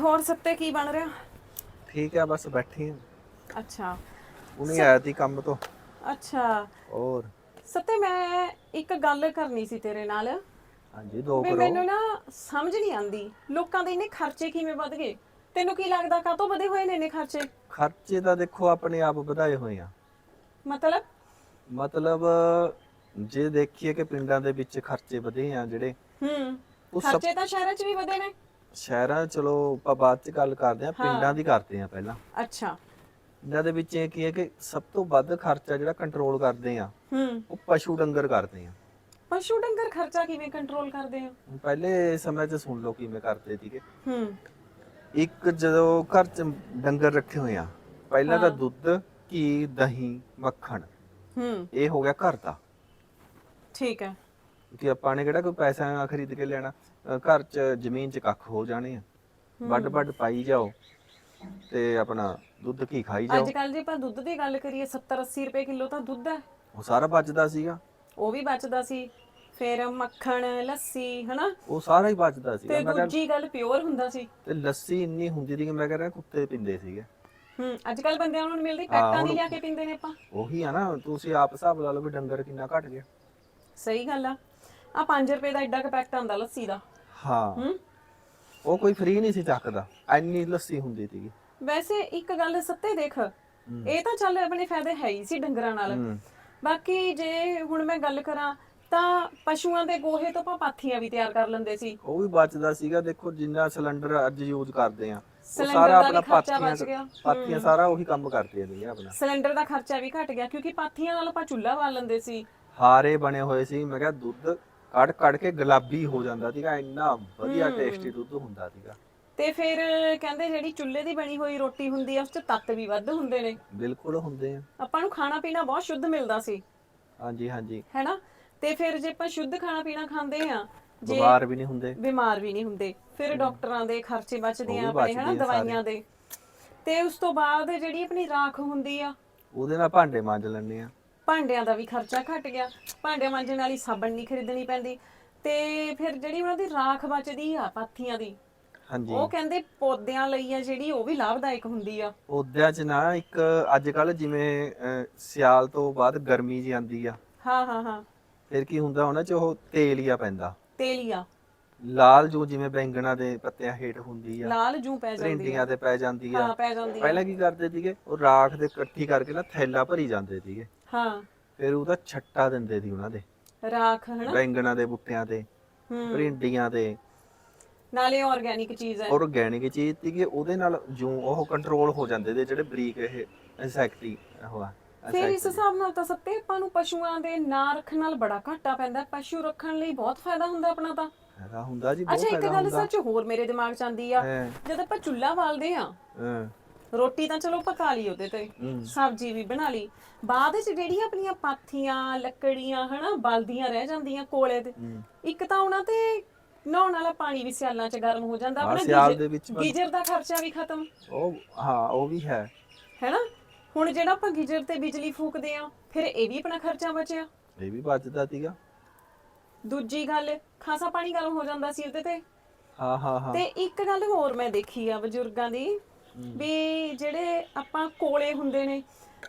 ਹੋਰ ਸੱਤੇ ਕੀ ਬਣ ਰਿਹਾ? ਠੀਕ ਹੈ ਬਸ ਬੈਠੀ ਹਾਂ ਅੱਛਾ। ਉਹਨੇ ਆਇਆ ਤੀ ਕੰਮ ਤੋਂ। ਅੱਛਾ। ਹੋਰ? ਸੱਤੇ ਮੈਂ ਇੱਕ ਗੱਲ ਕਰਨੀ ਸੀ ਤੇਰੇ ਨਾਲ। ਹਾਂਜੀ ਦੋ ਵੀ ਕਰੋ। ਮੈਨੂੰ ਨਾ ਸਮਝ ਨਹੀਂ ਆਂਦੀ ਲੋਕਾਂ ਦੇ ਇੰਨੇ ਖਰਚੇ ਕਿਵੇਂ ਵੱਧ ਗਏ? ਤੈਨੂੰ ਕੀ ਲੱਗਦਾ ਕਾਹਤੋਂ ਵਧੇ ਹੋਏ ਨੇ ਇੰਨੇ ਖਰਚੇ? ਖਰਚੇ ਤਾਂ ਦੇਖੋ ਆਪਣੇ ਆਪ ਵਧਾਏ ਹੋਏ ਆ। ਮਤਲਬ? ਮਤਲਬ ਜੇ ਦੇਖੀਏ ਕਿ ਪਿੰਡਾਂ ਦੇ ਵਿੱਚ ਖਰਚੇ ਵਧੇ ਆ ਜਿਹੜੇ ਹੂੰ। ਉਹ ਸਭ ਖਰਚੇ ਤਾਂ ਸ਼ਹਿਰਾਂ 'ਚ ਵੀ ਵਧੇ ਨੇ। ਸ਼ਹਿਰਾਂ ਚਲੋ ਆਪਾਂ ਬਾਅਦ ਚ ਗੱਲ ਕਰਦੇ ਆ ਪਿੰਡਾਂ ਦੀ ਕਰਦੇ ਆ ਪਹਿਲਾਂ। ਅੱਛਾ। ਪਿੰਡਾਂ ਦੇ ਵਿੱਚ ਇਹ ਕੀ ਹੈ ਕਿ ਸਭ ਤੋਂ ਵੱਧ ਖਰਚਾ ਜਿਹੜਾ ਕੰਟਰੋਲ ਕਰਦੇ ਆ ਹੂੰ। ਉਹ ਪਸ਼ੂ ਡੰਗਰ ਕਰਦੇ ਆ ਪਸ਼ੂ ਡੰਗਰ ਖਰਚਾ ਕਿਵੇਂ ਕੰਟਰੋਲ ਕਰਦੇ ਆ ਪਹਿਲੇ ਸਮੇਂ 'ਚ ਸੁਣ ਲਓ ਕਿਵੇਂ ਕਰਦੇ ਸੀਗੇ। ਹੂੰ। ਇੱਕ ਜਦੋਂ ਘਰ 'ਚ ਡੰਗਰ ਰੱਖੇ ਹੋਏ ਆ ਪਹਿਲਾਂ ਤਾਂ ਦੁੱਧ ਘੀ ਦਹੀਂ ਮੱਖਣ ਹੂੰ। ਇਹ ਹੋ ਗਿਆ ਘਰ ਦਾ। ਠੀਕ ਹੈ। ਕਿ ਆਪਾਂ ਨੇ ਕਿਹੜਾ ਕੋਈ ਪੈਸਾ ਖਰੀਦ ਕੇ ਲੈਣਾ? ਘਰ 'ਚ ਜ਼ਮੀਨ 'ਚ ਕੱਖ ਹੋ ਜਾਣੇ ਆ। ਵੱਡ ਵੱਡ ਪਾਈ ਜਾਓ ਤੇ ਆਪਣਾ ਦੁੱਧ ਘੀ ਖਾਈ ਜਾਓ। ਅੱਜ ਕੱਲ ਜੇ ਆਪਾਂ ਦੁੱਧ ਦੀ ਗੱਲ ਕਰੀਏ 70 80 ਰੁਪਏ ਕਿਲੋ ਤਾਂ ਦੁੱਧ ਹੈ। ਉਹ ਸਾਰਾ ਬਚਦਾ ਸੀਗਾ। ਉਹ ਵੀ ਬਚਦਾ ਸੀ। ਫਿਰ ਮੱਖਣ ਲੱਸੀ ਹਨਾ? ਉਹ ਸਾਰਾ ਹੀ ਬਚਦਾ ਸੀਗਾ। ਤੇ ਮੈਂ ਕਿਹਾ ਦੂਜੀ ਗੱਲ ਪਿਓਰ ਹੁੰਦਾ ਸੀ। ਤੇ ਲੱਸੀ ਇੰਨੀ ਹੁੰਦੀ ਸੀ ਕਿ ਮੈਂ ਕਹਿੰਦਾ ਕੁੱਤੇ ਪੀਂਦੇ ਸੀਗੇ। ਹੂੰ ਅੱਜ ਕੱਲ ਬੰਦਿਆਂ ਨੀ ਮਿਲਦੀ ਪੈਕਟਾਂ ਦੀ ਲਿਆ ਕੇ ਪੀਂਦੇ ਨੇ ਆਪਾਂ। ਉਹੀ ਆ ਨਾ ਤੁਸੀਂ ਆਪ ਹਿਸਾਬ ਲਾ ਲਓ ਵੀ ਡੰਗਰ ਕਿੰਨਾ ਘਟ ਗਿਆ। ਸਹੀ ਗੱਲ ਆ। ਆ 5 ਰੁਪਏ ਦਾ ਐਡਾ ਕ ਪੈਕਟ ਆਂਦਾ ਲੱਸੀ ਦਾ। ਹਾਂ। ਹੂੰ? ਉਹ ਕੋਈ ਫ੍ਰੀ ਨਹੀਂ ਸੀ ਚੱਕਦਾ। ਐਨੀ ਲੱਸੀ ਹੁੰਦੀ ਸੀਗੀ। ਵੈਸੇ ਇੱਕ ਗੱਲ ਸੱਤੇ ਦੇਖ ਇਹ ਤਾਂ ਚੱਲ ਆਪਣੇ ਫਾਇਦੇ ਹੈ ਹੀ ਸੀ ਡੰਗਰਾਂ ਨਾਲ। ਹੂੰ। ਬਾਕੀ ਜੇ ਹੁਣ ਮੈਂ ਗੱਲ ਕਰਾਂ ਤਾਂ ਪਸ਼ੂਆਂ ਦੇ ਗੋਹੇ ਤੋਂ ਆਪਾਂ ਪਾਥੀਆਂ ਵੀ ਤਿਆਰ ਕਰ ਲੈਂਦੇ ਸੀ। ਉਹ ਵੀ ਬਚਦਾ ਸੀਗਾ। ਦੇਖੋ ਜਿੰਨਾ ਸਿਲੰਡਰ ਅੱਜ ਯੂਜ਼ ਕਰਦੇ ਆ ਉਹ ਸਿਲੰਡਰ ਸਾਰਾ ਦਾ ਵੀ ਆਪਣਾ ਖਰਚਾ ਪਾਥੀਆਂ ਬਚ ਗਿਆ। ਪਾਥੀਆਂ ਸਾਰਾ ਉਹੀ ਕੰਮ ਕਰਦੀਆਂ ਨੇ ਆਪਣਾ। ਸਿਲੰਡਰ ਦਾ ਖਰਚਾ ਵੀ ਘਟ ਗਿਆ ਕਿਉਂਕਿ ਪਾਥੀਆਂ ਨਾਲ ਆਪਾਂ ਚੁੱਲ੍ਹਾ ਬਾਲ ਲੈਂਦੇ ਸੀ। ਹਾਰੇ ਬਣੇ ਹੋਏ ਸੀ। ਮੈਂ ਕਿਹਾ ਦੁੱਧ ਕੱਢ ਕੱਢ ਕੇ ਗੁਲਾਬੀ ਹੋ ਜਾਂਦਾ ਸੀਗਾ ਇੰਨਾ ਵਧੀਆ ਟੇਸਟੀ ਦੁੱਧ ਹੁੰਦਾ ਸੀਗਾ। ਤੇ ਫਿਰ ਕਹਿੰਦੇ ਜਿਹੜੀ ਚੁੱਲ੍ਹੇ ਦੀ ਬਣੀ ਹੋਈ ਰੋਟੀ ਹੁੰਦੀ ਆ ਉਸ 'ਚ ਤੱਤ ਵੀ ਵੱਧ ਹੁੰਦੇ ਨੇ। ਬਿਲਕੁਲ ਹੁੰਦੇ ਆ। ਆਪਾਂ ਨੂੰ ਖਾਣਾ ਪੀਣਾ ਬਹੁਤ ਸ਼ੁੱਧ ਮਿਲਦਾ ਸੀ। ਹਾਂਜੀ ਹਾਂਜੀ। ਹੈਨਾ? ਤੇ ਫਿਰ ਜੇ ਆਪਾਂ ਸ਼ੁੱਧ ਖਾਣਾ ਪੀਣਾ ਖਾਂਦੇ ਆ ਜੇ ਬਿਮਾਰ ਵੀ ਨਹੀਂ ਹੁੰਦੇ। ਬਿਮਾਰ ਵੀ ਨਹੀਂ ਹੁੰਦੇ। ਫਿਰ ਡਾਕਟਰਾਂ ਦੇ ਖਰਚੇ ਬਚਦੇ ਆ ਆਪਣੇ ਹਨਾ ਦਵਾਈਆਂ ਦੇ। ਤੇ ਉਸ ਤੋਂ ਬਾਅਦ ਜਿਹੜੀ ਆਪਣੀ ਰਾਖ ਹੁੰਦੀ ਆ ਉਹਦੇ ਨਾਲ ਭਾਂਡੇ ਮਾਂਜ ਲੈਂਦੇ ਆ। ਭਾਂਡਿਆਂ ਦਾ ਵੀ ਖਰਚਾ ਘਟ ਗਿਆ। ਭਾਂਡੇ ਮਾਂਜਣ ਵਾਲੀ ਸਾਬਣ ਨਹੀਂ ਖਰੀਦਣੀ ਪੈਂਦੀ। ਤੇ ਫਿਰ ਜਿਹੜੀ ਉਹਨਾਂ ਦੀ ਰਾਖ ਬਚਦੀ ਆ ਪਾਥੀਆਂ ਦੀ ਹਾਂਜੀ। ਉਹ ਕਹਿੰਦੇ ਪੌਦਿਆਂ ਲਈ ਆ ਜਿਹੜੀ ਉਹ ਵੀ ਲਾਭਦਾਇਕ ਹੁੰਦੀ ਆ। ਉਹਦਿਆਂ ਚ ਨਾ ਇੱਕ ਅੱਜ ਕੱਲ ਜਿਵੇਂ ਅਹ, ਸਿਆਲ ਤੋਂ ਬਾਅਦ ਗਰਮੀ ਜੀ ਆਂਦੀ ਆ। ਹਾਂ ਹਾਂ ਹਾਂ। ਫਿਰ ਕੀ ਹੁੰਦਾ ਉਹਨਾਂ ਚ ਉਹ ਤੇਲੀਆ ਪੈਂਦਾ। ਤੇਲੀਆ ਲਾਲ ਜੋ ਜਿਵੇਂ ਬੈਂਗਣਾ ਦੇ ਪੱਤਿਆਂ ਹੇਠ ਹੁੰਦੀ ਆ ਲਾਲ ਜੂ ਪੈ ਜਾਂਦੀ ਆ। ਭਿੰਡੀਆਂ ਤੇ ਪੈ ਜਾਂਦੀ ਆ। ਹਾਂ ਪੈ ਜਾਂਦੀ ਆ। ਪਹਿਲਾਂ ਕੀ ਕਰਦੇ ਸੀਗੇ? ਉਹ ਰਾਖ ਦੇ ਇਕੱਠੀ ਕਰਕੇ ਨਾ ਥੈਲਾ ਭਰੀ ਜਾਂਦੇ ਸੀਗੇ। ਹਾਂ। ਫਿਰ ਉਹਦਾ ਛੱਟਾ ਦਿੰਦੇ ਸੀ ਉਹਨਾਂ ਦੇ। ਰਾਖ ਹਨਾ? ਬੈਂਗਣਾ ਦੇ ਬੁੱਟਿਆਂ ਤੇ ਹੂੰ। ਤੇ। ਨਾਲੇ ਆਰਗੈਨਿਕ ਚੀਜ਼ ਹੈ। ਆਰਗੈਨਿਕ ਚੀਜ਼ ਸੀਗੀ ਉਹਦੇ ਨਾਲ ਜੂ ਉਹ ਕੰਟਰੋਲ ਹੋ ਜਾਂਦੇ ਤੇ ਜਿਹੜੇ ਬਰੀਕ ਇਹ ਇਨਸੈਕਟੀ ਹੋਆ ਫਿਰ ਇਸ ਹਿਸਾਬ ਨਾਲ ਤਾਂ ਸੱਤੇ ਆਪਾਂ ਨੂੰ ਪਸ਼ੂਆਂ ਦੇ ਨਾਂ ਰੱਖਣ ਨਾਲ ਬੜਾ ਘਾਟਾ ਪੈਂਦਾ ਪਸ਼ੂ ਰੱਖਣ ਲਈ ਬਹੁਤ ਫਾਇਦਾ ਹੁੰਦਾ ਆਪਣਾ ਤਾਂ। ਫਾਇਦਾ ਹੁੰਦਾ ਜੀ ਬਹੁਤ ਅੱਛਾ ਇੱਕ ਗੱਲ ਹੁੰਦਾ। ਸੱਚ ਹੋਰ ਮੇਰੇ ਦਿਮਾਗ 'ਚ ਆਂਦੀ ਆ ਹੈ। ਜਦ ਆਪਾਂ ਚੁੱਲ੍ਹਾ ਬਾਲਦੇ ਆ ਹਾਂ। ਰੋਟੀ ਤਾਂ ਚਲੋ ਪਕਾ ਲਈ ਉਹਦੇ ਤੇ। ਸਬਜ਼ੀ ਵੀ ਬਣਾ ਲਈ ਬਾਅਦ ਵਿੱਚ ਜਿਹੜੀਆਂ ਆਪਣੀਆਂ ਪਾਥੀਆਂ ਲੱਕੜੀਆਂ ਹਨਾ ਬਲਦੀਆਂ ਰਹਿ ਜਾਂਦੀਆਂ ਕੋਲੇ ਤੇ। ਇੱਕ ਤਾਂ ਉਹਨਾਂ ਤੇ ਨਹਾਉਣ ਵਾਲਾ ਪਾਣੀ ਵੀ ਸਿਆਲਾਂ 'ਚ ਗਰਮ ਹੋ ਜਾਂਦਾ ਹਾਂ, ਆਪਣਾ ਸਿਆਲ ਦੇ ਵਿੱਚ ਬਸ- ਗੀਜ਼ਰ ਦਾ ਖਰਚਾ ਵੀ ਖਤਮ। ਉਹ ਹਾਂ ਉਹ ਵੀ ਹੈ। ਹੈਨਾ? ਹੁਣ ਜਿਹੜਾ ਆਪਾਂ ਗੀਜ਼ਰ ਤੇ ਬਿਜਲੀ ਫੂਕਦੇ ਆ ਫਿਰ ਇਹ ਵੀ ਆਪਣਾ ਖਰਚਾ ਬਚਿਆ। ਇਹ ਵੀ ਬਚਦਾ ਸੀਗਾ। ਦੂਜੀ ਗੱਲ ਖਾਸਾ ਪਾਣੀ ਗਰਮ ਹੋ ਜਾਂਦਾ ਸੀ ਉਹਦੇ ਤੇ। ਹਾਂ ਹਾਂ ਹਾਂ। ਤੇ ਇੱਕ ਗੱਲ ਹੋਰ ਮੈਂ ਦੇਖੀ ਆ ਬਜ਼ੁਰਗਾਂ ਦੀ ਵੀ ਜਿਹੜੇ ਆਪਾਂ ਕੋਲੇ ਹੁੰਦੇ ਨੇ